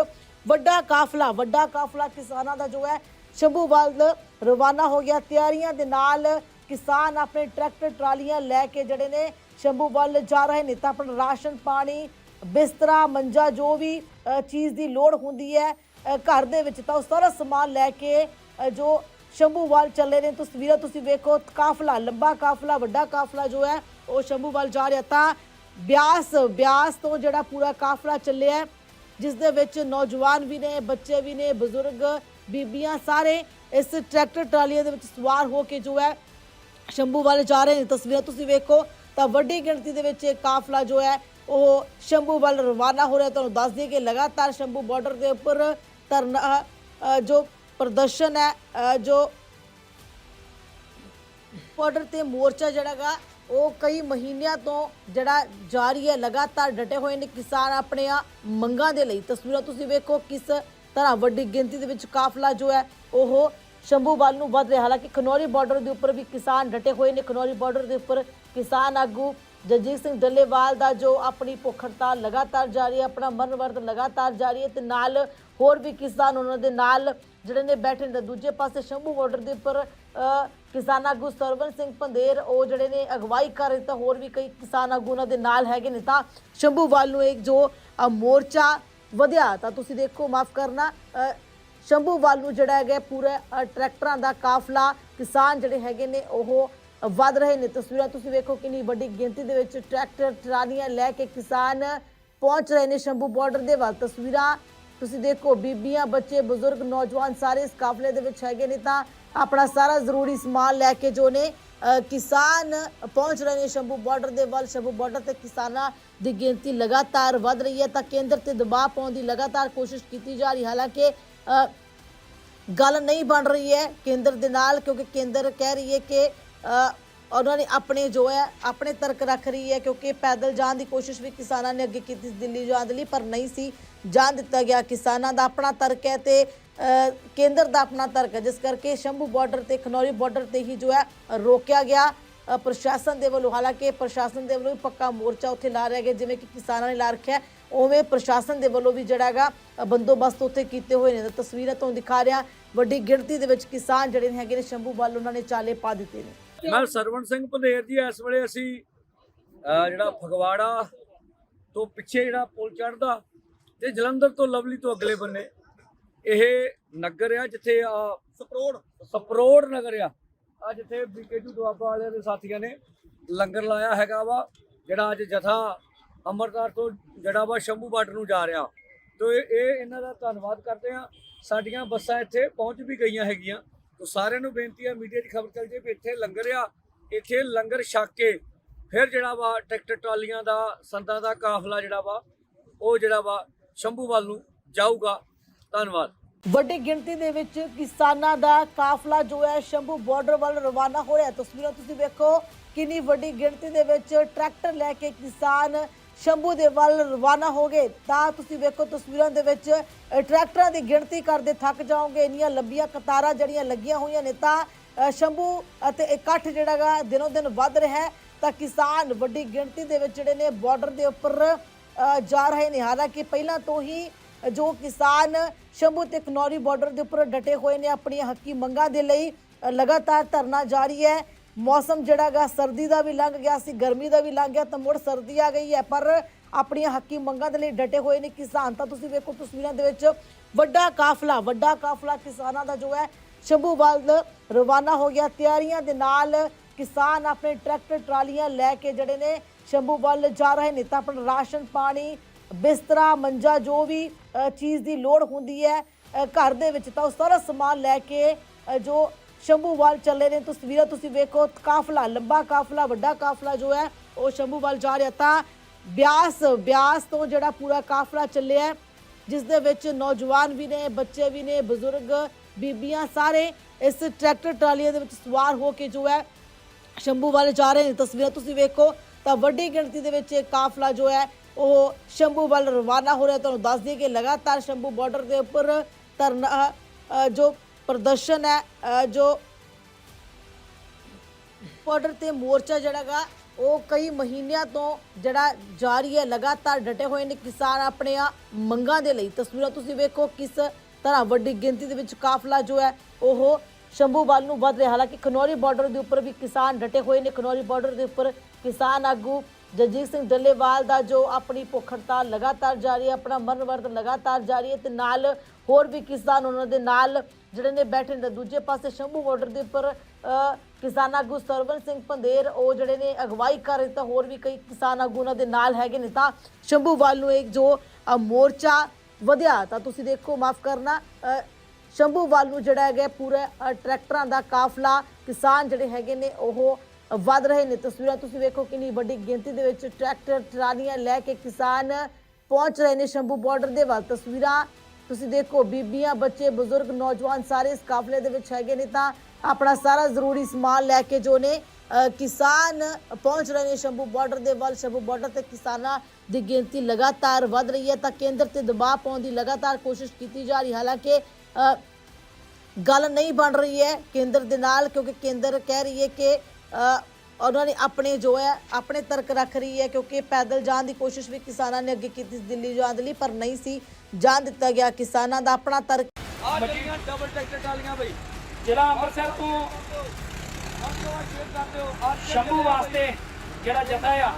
ਵੱਡਾ ਕਾਫਲਾ ਵੱਡਾ ਕਾਫਲਾ ਕਿਸਾਨਾਂ ਦਾ ਜੋ ਹੈ, ਸ਼ੰਭੂ ਵੱਲ ਰਵਾਨਾ ਹੋ ਗਿਆ। ਤਿਆਰੀਆਂ ਦੇ ਨਾਲ ਕਿਸਾਨ ਆਪਣੇ ਟਰੈਕਟਰ, ਟਰਾਲੀਆਂ ਲੈ ਕੇ ਜਿਹੜੇ ਨੇ ਸ਼ੰਭੂ ਵੱਲ ਜਾ ਰਹੇ ਨੇ। ਤਾਂ ਆਪਣਾ ਰਾਸ਼ਨ ਪਾਣੀ, ਬਿਸਤਰਾ, ਮੰਜਾ, ਜੋ ਵੀ ਚੀਜ਼ ਦੀ ਲੋੜ ਹੁੰਦੀ ਹੈ ਘਰ ਦੇ ਵਿੱਚ ਤਾਂ ਉਹ ਸਾਰਾ ਸਮਾਨ ਲੈ ਕੇ ਜੋ ਸ਼ੰਭੂ ਵੱਲ ਚੱਲੇ ਨੇ ਤਸਵੀਰਾਂ, ਤੁਸੀਂ ਵੇਖੋ, ਕਾਫਲਾ, ਲੰਬਾ ਕਾਫਲਾ, ਵੱਡਾ ਕਾਫਲਾ ਜੋ ਹੈ, ਉਹ ਸ਼ੰਭੂ ਵੱਲ ਜਾ ਰਿਹਾ ਤਾਂ ਬਿਆਸ ਬਿਆਸ ਤੋਂ ਜਿਹੜਾ ਪੂਰਾ ਕਾਫਲਾ ਚੱਲਿਆ ਜਿਸ ਦੇ ਵਿੱਚ ਨੌਜਵਾਨ ਵੀ ਨੇ, ਬੱਚੇ ਵੀ ਨੇ, ਬਜ਼ੁਰਗ, ਬੀਬੀਆਂ ਸਾਰੇ ਇਸ ਟਰੈਕਟਰ ਟਰਾਲੀਆਂ ਦੇ ਵਿੱਚ ਸਵਾਰ ਹੋ ਕੇ ਜੋ ਹੈ ਸ਼ੰਭੂ ਵੱਲ ਜਾ ਰਹੇ ਨੇ। ਤਸਵੀਰਾਂ ਤੁਸੀਂ ਵੇਖੋ, ਤਾਂ ਵੱਡੀ ਗਿਣਤੀ ਦੇ ਵਿੱਚ ਇਹ ਕਾਫਲਾ ਜੋ ਹੈ, ਉਹ ਸ਼ੰਭੂ ਵੱਲ ਰਵਾਨਾ ਹੋ ਰਿਹਾ। ਤੁਹਾਨੂੰ ਦੱਸ ਦਈਏ ਕਿ ਲਗਾਤਾਰ ਸ਼ੰਭੂ ਬਾਰਡਰ ਦੇ ਉੱਪਰ ਧਰਨਾ ਜੋ ਪ੍ਰਦਰਸ਼ਨ ਹੈ ਅ, ਜੋ ਬਾਰਡਰ ਤੇ ਮੋਰਚਾ ਜਿਹੜਾਗਾ ਉਹ ਕਈ ਮਹੀਨਿਆਂ ਤੋਂ ਜਿਹੜਾ ਜਾਰੀ ਹੈ ਲਗਾਤਾਰ ਡਟੇ ਹੋਏ ਨੇ ਕਿਸਾਨ ਆਪਣੀਆਂ ਮੰਗਾਂ ਦੇ ਲਈ। ਤਸਵੀਰਾਂ ਤੁਸੀਂ ਵੇਖੋ ਕਿਸ ਤਰ੍ਹਾਂ ਵੱਡੀ ਗਿਣਤੀ ਦੇ ਵਿੱਚ ਕਾਫਲਾ ਜੋ ਹੈ ਉਹ ਸ਼ੰਭੂ ਵੱਲ ਨੂੰ ਵੱਧ ਰਿਹਾ। ਹਾਲਾਂਕਿ ਖਨੌਰੀ ਬਾਰਡਰ ਦੇ ਉੱਪਰ ਵੀ ਕਿਸਾਨ ਡਟੇ ਹੋਏ ਨੇ। ਖਨੌਰੀ ਬਾਰਡਰ ਦੇ ਉੱਪਰ ਕਿਸਾਨ ਆਗੂ ਜਗਜੀਤ ਸਿੰਘ ਡੱਲੇਵਾਲ ਦਾ ਜੋ ਆਪਣੀ ਭੁੱਖ ਹੜਤਾਲ ਲਗਾਤਾਰ ਜਾਰੀ ਹੈ ਆਪਣਾ ਮਨ ਵਰਤ ਲਗਾਤਾਰ ਜਾਰੀ ਹੈ ਤੇ ਨਾਲ ਹੋਰ ਵੀ ਕਿਸਾਨ ਉਹਨਾਂ ਦੇ ਨਾਲ ਜਿਹੜੇ ਨੇ ਬੈਠੇ ਨੇ ਦੂਜੇ ਪਾਸੇ ਸ਼ੰਭੂ ਬਾਰਡਰ ਦੇ ਉੱਪਰ ਕਿਸਾਨ ਆਗੂ ਸਰਵਨ ਸਿੰਘ ਪੰਦੇਰ ਉਹ ਜਿਹੜੇ ਨੇ ਅਗਵਾਈ ਕਰ ਰਹੇ ਤਾਂ ਹੋਰ ਵੀ ਕਈ ਕਿਸਾਨ ਆਗੂ ਉਹਨਾਂ ਦੇ ਨਾਲ ਹੈਗੇ ਨੇ। ਤਾਂ ਸ਼ੰਭੂ ਵਾਲ ਨੂੰ ਇੱਕ ਜੋ ਮੋਰਚਾ ਵਧਿਆ ਤਾਂ ਤੁਸੀਂ ਦੇਖੋ ਮਾਫ ਕਰਨਾ ਅ, ਸ਼ੰਭੂ ਵੱਲ ਨੂੰ ਜਿਹੜਾ ਹੈਗਾ ਪੂਰਾ ਟਰੈਕਟਰਾਂ ਦਾ ਕਾਫਲਾ ਕਿਸਾਨ ਜਿਹੜੇ ਹੈਗੇ ਨੇ ਉਹ ਵੱਧ ਰਹੇ ਨੇ। ਤਸਵੀਰਾਂ ਤੁਸੀਂ ਵੇਖੋ ਕਿੰਨੀ ਵੱਡੀ ਗਿਣਤੀ ਦੇ ਵਿੱਚ ਟਰੈਕਟਰ ਟਰਾਲੀਆਂ ਲੈ ਕੇ ਕਿਸਾਨ ਪਹੁੰਚ ਰਹੇ ਨੇ ਸ਼ੰਭੂ ਬਾਰਡਰ ਦੇ ਵੱਲ। ਤਸਵੀਰਾਂ ਤੁਸੀਂ ਦੇਖੋ ਬੀਬੀਆਂ ਬੱਚੇ ਬਜ਼ੁਰਗ ਨੌਜਵਾਨ ਸਾਰੇ ਇਸ ਕਾਫਲੇ ਦੇ ਵਿੱਚ ਹੈਗੇ ਨੇ ਤਾਂ ਆਪਣਾ ਸਾਰਾ ਜ਼ਰੂਰੀ ਸਮਾਨ ਲੈ ਕੇ ਜੋ ਨੇ ਕਿਸਾਨ ਪਹੁੰਚ ਰਹੇ ਨੇ ਸ਼ੰਭੂ ਬਾਰਡਰ ਦੇ ਵੱਲ। ਸ਼ੰਭੂ ਬਾਰਡਰ ਤੇ ਕਿਸਾਨਾਂ ਦੀ ਗਿਣਤੀ ਲਗਾਤਾਰ ਵੱਧ ਰਹੀ ਹੈ ਤਾਂ ਕੇਂਦਰ ਤੇ ਦਬਾਅ ਪਾਉਣ ਦੀ ਲਗਾਤਾਰ ਕੋਸ਼ਿਸ਼ ਕੀਤੀ ਜਾ ਰਹੀ ਹਾਲਾਂਕਿ ਅ, ਗੱਲ ਨਹੀਂ ਬਣ ਰਹੀ ਹੈ ਕੇਂਦਰ ਦੇ ਨਾਲ ਕਿਉਂਕਿ ਕੇਂਦਰ ਕਹਿ ਰਹੀ ਹੈ ਕਿ ਅ, ਉਹਨਾਂ ਨੇ ਆਪਣੇ ਜੋ ਹੈ, ਆਪਣੇ ਤਰਕ ਰੱਖ ਰਹੀ ਹੈ ਕਿਉਂਕਿ ਪੈਦਲ ਜਾਣ ਦੀ ਕੋਸ਼ਿਸ਼ ਵੀ ਕਿਸਾਨਾਂ ਨੇ ਅੱਗੇ ਕੀਤੀ ਸੀ ਦਿੱਲੀ ਜਾਣ ਦੇ ਲਈ, ਪਰ ਨਹੀਂ ਸੀ ਜਾਣ ਦਿੱਤਾ ਗਿਆ। ਕਿਸਾਨਾਂ ਦਾ ਆਪਣਾ ਤਰਕ ਹੈ ਤੇ ਕੇਂਦਰ ਦਾ ਆਪਣਾ ਤਰਕ ਹੈ, ਜਿਸ ਕਰਕੇ ਸ਼ੰਭੂ ਬਾਰਡਰ ਤੇ, ਖਨੌਰੀ ਬਾਰਡਰ ਤੇ ਹੀ ਜੋ ਹੈ, ਰੋਕਿਆ ਗਿਆ। ਪ੍ਰਸ਼ਾਸਨ ਦੇ ਵੱਲੋਂ, ਹਾਲਾਂਕਿ ਪ੍ਰਸ਼ਾਸਨ ਦੇ ਵੱਲੋਂ ਪੱਕਾ ਮੋਰਚਾ ਉੱਥੇ ਲਾ ਰਿਹਾ ਗਿਆ, ਜਿਵੇਂ ਕਿ ਕਿਸਾਨਾਂ ਨੇ ਲਾ ਰੱਖਿਆ ਉਵੇਂ ਪ੍ਰਸ਼ਾਸਨ ਦੇ ਵੱਲੋਂ ਵੀ ਜਿਹੜਾ ਹੈਗਾ ਬੰਦੋਬਸਤ ਉੱਥੇ ਕੀਤੇ ਹੋਏ ਨੇ। ਤਾਂ ਤਸਵੀਰਾਂ ਤੋਂ ਦਿਖਾ ਰਿਹਾ, ਵੱਡੀ ਗਿਣਤੀ ਦੇ ਵਿੱਚ ਕਿਸਾਨ ਜਿਹੜੇ ਹੈਗੇ ਨੇ, ਸ਼ੰਭੂ ਵੱਲ ਉਹਨਾਂ ਨੇ ਚਾਲੇ ਪਾ ਦਿੱਤੇ ਨੇ। ਮੈਂ ਸਰਵਣ ਸਿੰਘ ਪੰਧੇਰ ਜੀ ਇਸ ਵੇਲੇ ਅਸੀਂ ਜਿਹੜਾ ਫਗਵਾੜਾ ਤੋਂ ਪਿੱਛੇ ਜਿਹੜਾ ਪੁਲ ਚੜਦਾ ਤੇ ਜਲੰਧਰ ਤੋਂ ਲਵਲੀ ਤੋਂ ਅਗਲੇ ਬੰਨੇ ਇਹ ਨਗਰ ਆ ਜਿੱਥੇ ਆ ਸਪਰੋੜ। ਸਪਰੋੜ ਨਗਰ ਆ। ਆ ਜਿੱਥੇ ਬੀਕੇਟੂ ਦੁਆਬਾ ਵਾਲਿਆਂ ਦੇ ਸਾਥੀਆਂ ਨੇ ਲੰਗਰ ਲਾਇਆ ਹੈਗਾ ਵਾ ਜਿਹੜਾ ਅੱਜ ਜਥਾ ਅੰਮ੍ਰਿਤਸਰ ਤੋਂ ਜਿਹੜਾ ਵਾ ਸ਼ੰਭੂ ਬਾਰਡਰ ਨੂੰ ਜਾ ਰਿਹਾ। ਤੋ ਇਹ ਇਹ ਇਹਨਾਂ ਦਾ ਧੰਨਵਾਦ ਕਰਦੇ ਆ ਸਾਡੀਆਂ ਬੱਸਾਂ ਇੱਥੇ ਪਹੁੰਚ ਵੀ ਗਈਆਂ ਹੈਗੀਆਂ। ਤੋ ਸਾਰਿਆਂ ਨੂੰ ਬੇਨਤੀ ਹੈ ਮੀਡੀਆ 'ਚ ਖਬਰ ਚੱਲ ਜੇ ਵੀ ਇੱਥੇ ਲੰਗਰ ਆ, ਇੱਥੇ ਲੰਗਰ ਛਕ ਕੇ ਫਿਰ ਜਿਹੜਾ ਵਾ ਟਰੈਕਟਰ ਟਰਾਲੀਆਂ ਦਾ, ਸੰਦਾਂ ਦਾ ਕਾਫਲਾ ਜਿਹੜਾ ਵਾ, ਉਹ ਜਿਹੜਾ ਵਾ ਸ਼ੰਭੂ ਵੱਲ ਨੂੰ ਜਾਊਗਾ। ਧੰਨਵਾਦ। ਵੱਡੀ ਗਿਣਤੀ ਦੇ ਵਿੱਚ ਕਿਸਾਨਾਂ ਦਾ ਕਾਫਲਾ ਜੋ ਹੈ ਸ਼ੰਭੂ ਬਾਰਡਰ ਵੱਲ ਰਵਾਨਾ ਹੋ ਰਿਹਾ ਤਸਵੀਰਾਂ ਤੁਸੀਂ ਵੇਖੋ, ਕਿੰਨੀ ਵੱਡੀ ਗਿਣਤੀ ਦੇ ਵਿੱਚ ਟਰੈਕਟਰ ਲੈ ਕੇ ਕਿਸਾਨ ਸ਼ੰਭੂ ਦੇ ਵੱਲ ਰਵਾਨਾ ਹੋ ਗਏ, ਤਾਂ ਤੁਸੀਂ ਵੇਖੋ ਤਸਵੀਰਾਂ ਦੇ ਵਿੱਚ ਟਰੈਕਟਰਾਂ ਦੀ ਗਿਣਤੀ ਕਰਦੇ ਥੱਕ ਜਾਓਗੇ, ਇੰਨੀਆਂ ਲੰਬੀਆਂ ਕਤਾਰਾਂ ਜਿਹੜੀਆਂ ਲੱਗੀਆਂ ਹੋਈਆਂ ਨੇ, ਤਾਂ ਸ਼ੰਭੂ ਅਤੇ ਇਕੱਠ ਜਿਹੜਾ ਗਾ, ਦਿਨੋਂ ਦਿਨ ਵੱਧ ਰਿਹਾ ਹੈ, ਤਾਂ ਕਿਸਾਨ ਵੱਡੀ ਗਿਣਤੀ ਦੇ ਵਿੱਚ ਜਿਹੜੇ ਨੇ ਬਾਰਡਰ ਦੇ ਉੱਪਰ ਜਾ ਰਹੇ ਨੇ। ਹਾਲਾਂਕਿ ਪਹਿਲਾਂ ਤੋਂ ਹੀ ਜੋ ਕਿਸਾਨ ਸ਼ੰਭੂ ਤੇ ਕਨੌਰੀ ਬਾਰਡਰ ਦੇ ਉੱਪਰ ਡਟੇ ਹੋਏ ਨੇ, ਆਪਣੀਆਂ ਹੱਕੀ ਮੰਗਾਂ ਦੇ ਲਈ ਲਗਾਤਾਰ ਧਰਨਾ ਜਾਰੀ ਹੈ। ਮੌਸਮ ਜਿਹੜਾ ਗਾ, ਸਰਦੀ ਦਾ ਵੀ ਲੰਘ ਗਿਆ ਸੀ, ਗਰਮੀ ਦਾ ਵੀ ਲੰਘ ਗਿਆ ਤਾਂ ਮੁੜ ਸਰਦੀ ਆ ਗਈ ਹੈ। ਪਰ ਆਪਣੀਆਂ ਹੱਕੀ ਮੰਗਾਂ ਦੇ ਲਈ ਡਟੇ ਹੋਏ ਨੇ ਕਿਸਾਨ। ਤਾਂ ਤੁਸੀਂ ਵੇਖੋ ਤਸਵੀਰਾਂ ਦੇ ਵਿੱਚ ਵੱਡਾ ਕਾਫਲਾ ਵੱਡਾ ਕਾਫਲਾ ਕਿਸਾਨਾਂ ਦਾ ਜੋ ਹੈ, ਸ਼ੰਭੂ ਵੱਲ ਰਵਾਨਾ ਹੋ ਗਿਆ। ਤਿਆਰੀਆਂ ਦੇ ਨਾਲ ਕਿਸਾਨ ਆਪਣੇ ਟਰੈਕਟਰ, ਟਰਾਲੀਆਂ ਲੈ ਕੇ ਜਿਹੜੇ ਨੇ ਸ਼ੰਭੂ ਵੱਲ ਜਾ ਰਹੇ ਨੇ। ਤਾਂ ਆਪਣਾ ਰਾਸ਼ਨ, ਪਾਣੀ, ਬਿਸਤਰਾ, ਮੰਜਾ, ਜੋ ਵੀ ਚੀਜ਼ ਦੀ ਲੋੜ ਹੁੰਦੀ ਹੈ ਘਰ ਦੇ ਵਿੱਚ ਤਾਂ ਉਹ ਸਾਰਾ ਸਮਾਨ ਲੈ ਕੇ ਜੋ ਸ਼ੰਭੂ ਵੱਲ ਚੱਲੇ ਨੇ ਤਸਵੀਰਾਂ ਤੁਸੀਂ ਵੇਖੋ, ਕਾਫਲਾ, ਲੰਬਾ ਕਾਫਲਾ, ਵੱਡਾ ਕਾਫਲਾ ਜੋ ਹੈ, ਉਹ ਸ਼ੰਭੂ ਵੱਲ ਜਾ ਰਿਹਾ ਤਾਂ ਬਿਆਸ ਬਿਆਸ ਤੋਂ ਜਿਹੜਾ ਪੂਰਾ ਕਾਫਲਾ ਚੱਲਿਆ ਜਿਸ ਦੇ ਵਿੱਚ ਨੌਜਵਾਨ ਵੀ ਨੇ, ਬੱਚੇ ਵੀ ਨੇ, ਬਜ਼ੁਰਗ, ਬੀਬੀਆਂ ਸਾਰੇ ਇਸ ਟਰੈਕਟਰ ਟਰਾਲੀਆਂ ਦੇ ਵਿੱਚ ਸਵਾਰ ਹੋ ਕੇ ਜੋ ਹੈ ਸ਼ੰਭੂ ਵੱਲ ਜਾ ਰਹੇ ਨੇ। ਤਸਵੀਰਾਂ ਤੁਸੀਂ ਵੇਖੋ, ਤਾਂ ਵੱਡੀ ਗਿਣਤੀ ਦੇ ਵਿੱਚ ਇਹ ਕਾਫਲਾ ਜੋ ਹੈ, ਉਹ ਸ਼ੰਭੂ ਵੱਲ ਰਵਾਨਾ ਹੋ ਰਿਹਾ। ਤੁਹਾਨੂੰ ਦੱਸ ਦਈਏ ਕਿ ਲਗਾਤਾਰ ਸ਼ੰਭੂ ਬਾਰਡਰ ਦੇ ਉੱਪਰ ਧਰਨਾ ਜੋ ਪ੍ਰਦਰਸ਼ਨ ਹੈ ਅ, ਜੋ ਬਾਰਡਰ ਤੇ ਮੋਰਚਾ ਜਿਹੜਾ ਗਾ ਉਹ ਕਈ ਮਹੀਨਿਆਂ ਤੋਂ ਜਿਹੜਾ ਜਾਰੀ ਹੈ ਲਗਾਤਾਰ ਡਟੇ ਹੋਏ ਨੇ ਕਿਸਾਨ ਆਪਣੀਆਂ ਮੰਗਾਂ ਦੇ ਲਈ। ਤਸਵੀਰਾਂ ਤੁਸੀਂ ਵੇਖੋ ਕਿਸ ਤਰ੍ਹਾਂ ਵੱਡੀ ਗਿਣਤੀ ਦੇ ਵਿੱਚ ਕਾਫਲਾ ਜੋ ਹੈ ਉਹ ਸ਼ੰਭੂ ਵੱਲ ਨੂੰ ਵੱਧ ਰਿਹਾ। ਹਾਲਾਂਕਿ ਖਨੌਰੀ ਬਾਰਡਰ ਦੇ ਉੱਪਰ ਵੀ ਕਿਸਾਨ ਡਟੇ ਹੋਏ ਨੇ। ਖਨੌਰੀ ਬਾਰਡਰ ਦੇ ਉੱਪਰ ਕਿਸਾਨ ਆਗੂ ਜਗਜੀਤ ਸਿੰਘ ਡੱਲੇਵਾਲ ਦਾ ਜੋ ਆਪਣੀ ਭੁੱਖ ਹੜਤਾਲ ਲਗਾਤਾਰ ਜਾਰੀ ਹੈ ਆਪਣਾ ਮਰਨ ਵਰਤ ਲਗਾਤਾਰ ਜਾਰੀ ਹੈ ਤੇ ਨਾਲ ਹੋਰ ਵੀ ਕਿਸਾਨ ਉਹਨਾਂ ਦੇ ਨਾਲ ਜਿਹੜੇ ਨੇ ਬੈਠੇ ਨੇ, ਦੂਜੇ ਪਾਸੇ ਸ਼ੰਭੂ ਬਾਰਡਰ ਦੇ ਉੱਪਰ ਕਿਸਾਨ ਆਗੂ ਸਰਵਨ ਸਿੰਘ ਪੰਦੇਰ ਉਹ ਜਿਹੜੇ ਨੇ ਅਗਵਾਈ ਕਰ ਰਹੇ ਹੋਰ ਵੀ ਕਈ ਕਿਸਾਨ ਆਗੂ ਉਹਨਾਂ ਦੇ ਨਾਲ ਹੈਗੇ ਨੇ। ਤਾਂ ਸ਼ੰਭੂ ਵੱਲ ਨੂੰ ਇੱਕ ਜੋ ਮੋਰਚਾ ਵਧਿਆ, ਤਾਂ ਤੁਸੀਂ ਦੇਖੋ, ਮਾਫ ਕਰਨਾ ਸ਼ੰਭੂ ਵੱਲ ਨੂੰ ਜਿਹੜਾ ਹੈਗਾ ਪੂਰੇ ਟਰੈਕਟਰਾਂ ਦਾ ਕਾਫਲਾ ਕਿਸਾਨ ਜਿਹੜੇ ਹੈਗੇ ਨੇ, ਉਹ ਵੱਧ ਰਹੇ ਨੇ। ਤਸਵੀਰਾਂ ਤੁਸੀਂ ਵੇਖੋ ਕਿੰਨੀ ਵੱਡੀ ਗਿਣਤੀ ਦੇ ਵਿੱਚ ਟਰੈਕਟਰ, ਟਰਾਲੀਆਂ ਲੈ ਕੇ ਕਿਸਾਨ ਪਹੁੰਚ ਰਹੇ ਨੇ ਸ਼ੰਭੂ ਬਾਰਡਰ ਦੇ ਵੱਲ। ਤਸਵੀਰਾਂ ਤੁਸੀਂ ਦੇਖੋ ਬੀਬੀਆਂ ਬੱਚੇ ਬਜ਼ੁਰਗ ਨੌਜਵਾਨ ਸਾਰੇ ਇਸ ਕਾਫਲੇ ਦੇ ਵਿੱਚ ਹੈਗੇ ਨੇ ਤਾਂ ਆਪਣਾ ਸਾਰਾ ਜ਼ਰੂਰੀ ਸਮਾਨ ਲੈ ਕੇ ਜੋ ਨੇ ਕਿਸਾਨ ਪਹੁੰਚ ਰਹੇ ਨੇ ਸ਼ੰਭੂ ਬਾਰਡਰ ਦੇ ਵੱਲ। ਸ਼ੰਭੂ ਬਾਰਡਰ ਤੇ ਕਿਸਾਨਾਂ ਦੀ ਗਿਣਤੀ ਲਗਾਤਾਰ ਵੱਧ ਰਹੀ ਹੈ ਤਾਂ ਕੇਂਦਰ ਤੇ ਦਬਾਅ ਪਾਉਣ ਦੀ ਲਗਾਤਾਰ ਕੋਸ਼ਿਸ਼ ਕੀਤੀ ਜਾ ਰਹੀ ਹਾਲਾਂਕਿ ਅ, ਗੱਲ ਨਹੀਂ ਬਣ ਰਹੀ ਹੈ ਕੇਂਦਰ ਦੇ ਨਾਲ ਕਿਉਂਕਿ ਕੇਂਦਰ ਕਹਿ ਰਹੀ ਹੈ ਕਿ ਅ, ਉਹਨਾਂ ਨੇ ਆਪਣੇ ਜੋ ਹੈ, ਆਪਣੇ ਤਰਕ ਰੱਖ ਰਹੀ ਹੈ ਕਿਉਂਕਿ ਪੈਦਲ ਜਾਣ ਦੀ ਕੋਸ਼ਿਸ਼ ਵੀ ਕਿਸਾਨਾਂ ਨੇ ਅੱਗੇ ਕੀਤੀ ਸੀ ਦਿੱਲੀ ਜਾਣ ਦੇ ਲਈ, ਪਰ ਨਹੀਂ ਸੀ ਜਾਣ ਦਿੱਤਾ ਗਿਆ। ਕਿਸਾਨਾਂ ਦਾ ਆਪਣਾ ਤਰਕ ਆ ਜਿਹੜੀਆਂ ਡਬਲ ਟਰੈਕਟਰ ਟਾਲੀਆਂ ਬਈ, ਜ਼ਿਲ੍ਹਾ ਅੰਮ੍ਰਿਤਸਰ ਤੋਂ ਸ਼ੰਭੂ ਵਾਸਤੇ ਜਿਹੜਾ ਜਥਾ ਆ,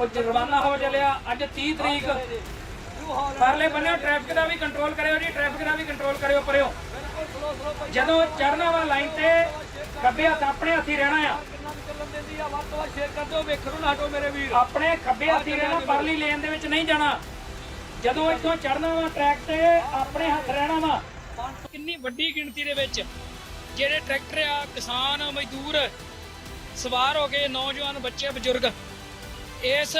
ਉਹ ਜ- ਹੋ ਚੱਲਿਆ। ਅੱਜ 30 ਤਰੀਕ ਪਰਲੇ ਬੰਨੇ ਟ੍ਰੈਫਿਕ ਦਾ ਵੀ ਕੰਟਰੋਲ ਕਰਿਓ ਜੀ ਟ੍ਰੈਫਿਕ ਦਾ ਵੀ ਕੰਟਰੋਲ ਕਰਿਓ ਪਰਿਓ। ਜਦੋਂ ਚੜਨਾ ਵਾ ਲਾਈਨ ਤੇ ਖੱਬੇ ਹੱਥ ਆਪਣੇ ਹੱਥੀ ਰਹਿਣਾ ਆ ਆਪਣੇ ਖੱਬੇ ਹੱਥੀ ਰਹਿਣਾ ਪਰਲੀ ਲੇਨ ਦੇ ਵਿੱਚ ਨਹੀਂ ਜਾਣਾ। ਜਦੋਂ ਇੱਥੋਂ ਚੜਨਾ ਵਾ ਟਰੈਕ ਤੇ ਆਪਣੇ ਹੱਥ ਰਹਿਣਾ ਵਾ। ਕਿੰਨੀ ਵੱਡੀ ਗਿਣਤੀ ਦੇ ਵਿੱਚ ਜਿਹੜੇ ਟਰੈਕਟਰ ਆ ਕਿਸਾਨ ਮਜ਼ਦੂਰ ਸਵਾਰ ਹੋ ਕੇ ਨੌਜਵਾਨ ਬੱਚੇ ਬਜ਼ੁਰਗ ਇਸ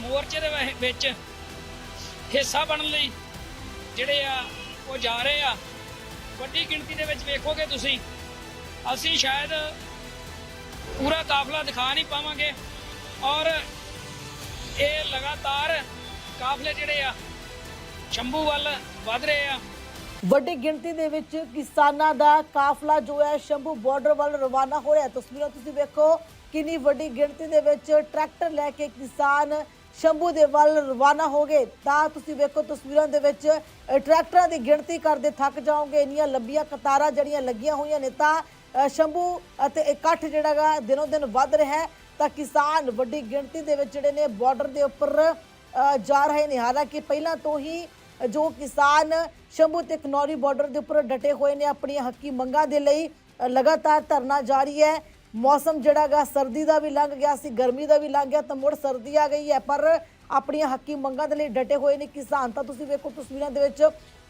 ਮੋਰਚੇ ਦੇ ਵਿੱਚ ਹਿੱਸਾ ਬਣਨ ਲਈ ਜਿਹੜੇ ਆ ਉਹ ਜਾ ਰਹੇ ਆ। ਵੱਡੀ ਗਿਣਤੀ ਦੇ ਵਿੱਚ ਵੇਖੋਗੇ ਤੁਸੀਂ ਅਸੀਂ ਸ਼ਾਇਦ ਪੂਰਾ ਕਾਫਲਾ ਦਿਖਾ ਨਹੀਂ ਪਾਵਾਂਗੇ। ਔਰ ਇਹ ਲਗਾਤਾਰ ਕਾਫਲੇ ਜਿਹੜੇ ਆ, ਸ਼ੰਭੂ ਵੱਲ ਵਧ ਰਹੇ ਆ। ਵੱਡੀ ਗਿਣਤੀ ਦੇ ਵਿੱਚ ਕਿਸਾਨਾਂ ਦਾ ਕਾਫਲਾ ਜੋ ਹੈ ਸ਼ੰਭੂ ਬਾਰਡਰ ਵੱਲ ਰਵਾਨਾ ਹੋ ਰਿਹਾ ਤਸਵੀਰਾਂ ਤੁਸੀਂ ਵੇਖੋ, ਕਿੰਨੀ ਵੱਡੀ ਗਿਣਤੀ ਦੇ ਵਿੱਚ ਟਰੈਕਟਰ ਲੈ ਕੇ ਕਿਸਾਨ ਸ਼ੰਭੂ ਦੇ ਵੱਲ ਰਵਾਨਾ ਹੋ ਗਏ। ਤਾਂ ਤੁਸੀਂ ਵੇਖੋ ਤਸਵੀਰਾਂ ਦੇ ਵਿੱਚ ਟਰੈਕਟਰਾਂ ਦੀ ਗਿਣਤੀ ਕਰਦੇ ਥੱਕ ਜਾਓਗੇ। ਇੰਨੀਆਂ ਲੰਬੀਆਂ ਕਤਾਰਾਂ ਜਿਹੜੀਆਂ ਲੱਗੀਆਂ ਹੋਈਆਂ ਨੇ, ਤਾਂ ਸ਼ੰਭੂ ਅਤੇ ਇਕੱਠ ਜਿਹੜਾ ਗਾ, ਦਿਨੋਂ ਦਿਨ ਵੱਧ ਰਿਹਾ ਹੈ। ਤਾਂ ਕਿਸਾਨ ਵੱਡੀ ਗਿਣਤੀ ਦੇ ਵਿੱਚ ਜਿਹੜੇ ਨੇ ਬਾਰਡਰ ਦੇ ਉੱਪਰ ਜਾ ਰਹੇ ਨੇ। ਹਾਲਾਂਕਿ ਪਹਿਲਾਂ ਤੋਂ ਹੀ ਜੋ ਕਿਸਾਨ ਸ਼ੰਭੂ ਤੇ ਕਨੌਰੀ ਬਾਰਡਰ ਦੇ ਉੱਪਰ ਡਟੇ ਹੋਏ ਨੇ, ਆਪਣੀਆਂ ਹੱਕੀ ਮੰਗਾਂ ਦੇ ਲਈ ਲਗਾਤਾਰ ਧਰਨਾ ਜਾਰੀ ਹੈ। ਮੌਸਮ ਜਿਹੜਾ ਗਾ, ਸਰਦੀ ਦਾ ਵੀ ਲੰਘ ਗਿਆ ਸੀ, ਗਰਮੀ ਦਾ ਵੀ ਲੰਘ ਗਿਆ, ਤਾਂ ਮੁੜ ਸਰਦੀ ਆ ਗਈ ਹੈ। ਪਰ ਆਪਣੀਆਂ ਹੱਕੀ ਮੰਗਾਂ ਦੇ ਲਈ ਡਟੇ ਹੋਏ ਨੇ ਕਿਸਾਨ। ਤਾਂ ਤੁਸੀਂ ਵੇਖੋ ਤਸਵੀਰਾਂ ਦੇ ਵਿੱਚ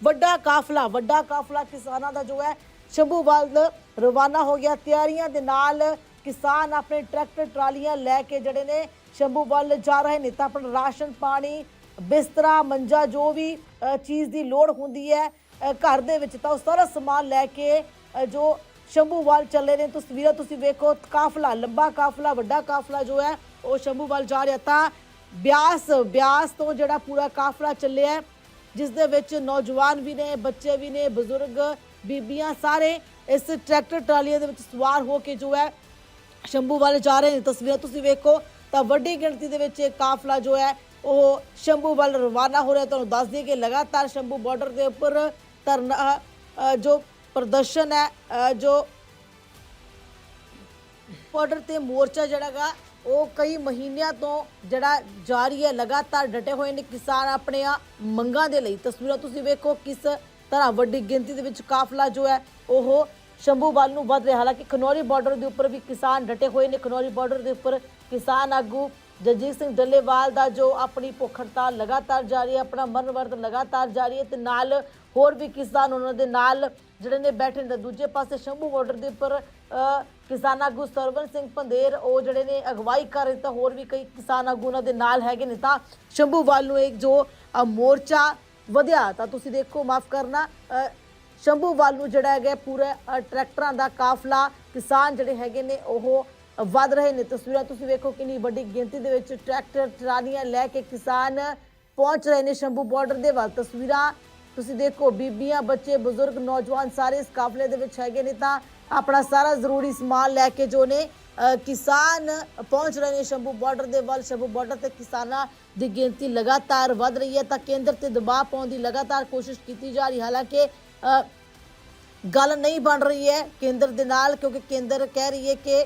ਵੱਡਾ ਕਾਫਲਾ ਵੱਡਾ ਕਾਫਲਾ ਕਿਸਾਨਾਂ ਦਾ ਜੋ ਹੈ ਸ਼ੰਭੂ ਵੱਲ ਰਵਾਨਾ ਹੋ ਗਿਆ। ਤਿਆਰੀਆਂ ਦੇ ਨਾਲ ਕਿਸਾਨ ਆਪਣੇ ਟਰੈਕਟਰ, ਟਰਾਲੀਆਂ ਲੈ ਕੇ ਜਿਹੜੇ ਨੇ ਸ਼ੰਭੂ ਵੱਲ ਜਾ ਰਹੇ ਨੇ। ਤਾਂ ਆਪਣਾ ਰਾਸ਼ਨ, ਪਾਣੀ, ਬਿਸਤਰਾ, ਮੰਜਾ, ਜੋ ਵੀ ਚੀਜ਼ ਦੀ ਲੋੜ ਹੁੰਦੀ ਹੈ ਘਰ ਦੇ ਵਿੱਚ, ਤਾਂ ਉਹ ਸਾਰਾ ਸਮਾਨ ਲੈ ਕੇ ਜੋ ਸ਼ੰਭੂ ਵੱਲ ਚੱਲੇ ਨੇ। ਤਸਵੀਰਾਂ ਤੁਸੀਂ ਵੇਖੋ, ਕਾਫਲਾ, ਲੰਬਾ ਕਾਫਲਾ, ਵੱਡਾ ਕਾਫਲਾ ਜੋ ਹੈ, ਉਹ ਸ਼ੰਭੂ ਵੱਲ ਜਾ ਰਿਹਾ। ਤਾਂ ਬਿਆਸ ਬਿਆਸ ਤੋਂ ਜਿਹੜਾ ਪੂਰਾ ਕਾਫਲਾ ਚੱਲਿਆ ਜਿਸ ਦੇ ਵਿੱਚ ਨੌਜਵਾਨ ਵੀ ਨੇ, ਬੱਚੇ ਵੀ ਨੇ, ਬਜ਼ੁਰਗ ਬੀਬੀਆਂ ਸਾਰੇ ਇਸ ਟਰੈਕਟਰ ਟਰਾਲੀਆਂ ਦੇ ਵਿੱਚ ਸਵਾਰ ਹੋ ਕੇ ਜੋ ਹੈ ਸ਼ੰਭੂ ਵੱਲ ਜਾ ਰਹੇ ਨੇ। ਤਸਵੀਰਾਂ ਤੁਸੀਂ ਵੇਖੋ ਤਾਂ ਵੱਡੀ ਗਿਣਤੀ ਦੇ ਵਿੱਚ ਇਹ ਕਾਫਲਾ ਜੋ ਹੈ ਉਹ ਸ਼ੰਭੂ ਵੱਲ ਰਵਾਨਾ ਹੋ ਰਿਹਾ। ਤੁਹਾਨੂੰ ਦੱਸ ਦਈਏ ਕਿ ਲਗਾਤਾਰ ਸ਼ੰਭੂ ਬਾਰਡਰ ਦੇ ਉੱਪਰ ਧਰਨਾ ਜੋ ਪ੍ਰਦਰਸ਼ਨ ਹੈ ਜੋ ਬਾਰਡਰ ਤੇ ਮੋਰਚਾ ਜਿਹੜਾ ਗਾ, ਉਹ ਕਈ ਮਹੀਨਿਆਂ ਤੋਂ ਜਿਹੜਾ ਜਾਰੀ ਹੈ, ਲਗਾਤਾਰ ਡਟੇ ਹੋਏ ਨੇ ਕਿਸਾਨ ਆਪਣੀਆਂ ਮੰਗਾਂ ਦੇ ਲਈ। ਤਸਵੀਰਾਂ ਤੁਸੀਂ ਵੇਖੋ ਕਿਸ ਤਰ੍ਹਾਂ ਵੱਡੀ ਗਿਣਤੀ ਦੇ ਵਿੱਚ ਕਾਫਲਾ ਜੋ ਹੈ, ਉਹ ਸ਼ੰਭੂ ਵੱਲ ਨੂੰ ਵੱਧ ਰਿਹਾ। ਹਾਲਾਂਕਿ ਖਨੌਰੀ ਬਾਰਡਰ ਦੇ ਉੱਪਰ ਵੀ ਕਿਸਾਨ ਡਟੇ ਹੋਏ ਨੇ। ਖਨੌਰੀ ਬਾਰਡਰ ਦੇ ਉੱਪਰ ਕਿਸਾਨ ਆਗੂ ਜਗਜੀਤ ਸਿੰਘ ਡੱਲੇਵਾਲ ਦਾ ਜੋ ਆਪਣੀ ਭੁੱਖ ਹੜਤਾਲ ਲਗਾਤਾਰ ਜਾਰੀ ਹੈ, ਆਪਣਾ ਮਰਨ ਵਰਤ ਲਗਾਤਾਰ ਜਾਰੀ ਹੈ ਤੇ ਨਾਲ ਹੋਰ ਵੀ ਕਿਸਾਨ ਉਹਨਾਂ ਦੇ ਨਾਲ ਜਿਹੜੇ ਨੇ ਬੈਠੇ ਨੇ। ਦੂਜੇ ਪਾਸੇ ਸ਼ੰਭੂ ਬਾਰਡਰ ਦੇ ਉੱਪਰ ਕਿਸਾਨ ਆਗੂ ਸਰਵਨ ਸਿੰਘ ਪੰਦੇਰ ਉਹ ਜਿਹੜੇ ਨੇ ਅਗਵਾਈ ਕਰ ਰਹੇ ਤਾਂ ਹੋਰ ਵੀ ਕਈ ਕਿਸਾਨ ਆਗੂ ਉਹਨਾਂ ਦੇ ਨਾਲ ਹੈਗੇ ਨੇ। ਤਾਂ ਸ਼ੰਭੂ ਵੱਲ ਨੂੰ ਇੱਕ ਜੋ ਮੋਰਚਾ ਵਧਿਆ, ਤਾਂ ਤੁਸੀਂ ਦੇਖੋ, ਮਾਫ ਕਰਨਾ ਸ਼ੰਭੂ ਵੱਲ ਨੂੰ ਜਿਹੜਾ ਹੈਗਾ ਪੂਰੇ ਟਰੈਕਟਰਾਂ ਦਾ ਕਾਫਲਾ, ਕਿਸਾਨ ਜਿਹੜੇ ਹੈਗੇ ਨੇ, ਉਹ ਵੱਧ ਰਹੇ ਨੇ। ਤਸਵੀਰਾਂ ਤੁਸੀਂ ਵੇਖੋ ਕਿੰਨੀ ਵੱਡੀ ਗਿਣਤੀ ਦੇ ਵਿੱਚ ਟਰੈਕਟਰ, ਟਰਾਲੀਆਂ ਲੈ ਕੇ ਕਿਸਾਨ ਪਹੁੰਚ ਰਹੇ ਨੇ ਸ਼ੰਭੂ ਬਾਰਡਰ ਦੇ ਵੱਲ। ਤਸਵੀਰਾਂ ਤੁਸੀਂ ਦੇਖੋ, ਬੀਬੀਆਂ, ਬੱਚੇ, ਬਜ਼ੁਰਗ, ਨੌਜਵਾਨ ਸਾਰੇ ਇਸ ਕਾਫਲੇ ਦੇ ਵਿੱਚ ਹੈਗੇ ਨੇ, ਤਾਂ ਆਪਣਾ ਸਾਰਾ ਜ਼ਰੂਰੀ ਸਮਾਨ ਲੈ ਕੇ ਜੋ ਨੇ ਕਿਸਾਨ ਪਹੁੰਚ ਰਹੇ ਨੇ ਸ਼ੰਭੂ ਬਾਰਡਰ ਦੇ ਵੱਲ। ਸ਼ੰਭੂ ਬਾਰਡਰ ਤੇ ਕਿਸਾਨਾਂ ਦੀ ਗਿਣਤੀ ਲਗਾਤਾਰ ਵੱਧ ਰਹੀ ਹੈ ਤਾਂ ਕੇਂਦਰ ਤੇ ਦਬਾਅ ਪਾਉਣ ਦੀ ਲਗਾਤਾਰ ਕੋਸ਼ਿਸ਼ ਕੀਤੀ ਜਾ ਰਹੀ ਹਾਲਾਂਕਿ ਗੱਲ ਨਹੀਂ ਬਣ ਰਹੀ ਹੈ ਕੇਂਦਰ ਦੇ ਨਾਲ ਕਿਉਂਕਿ ਕੇਂਦਰ ਕਹਿ ਰਹੀ ਹੈ ਕਿ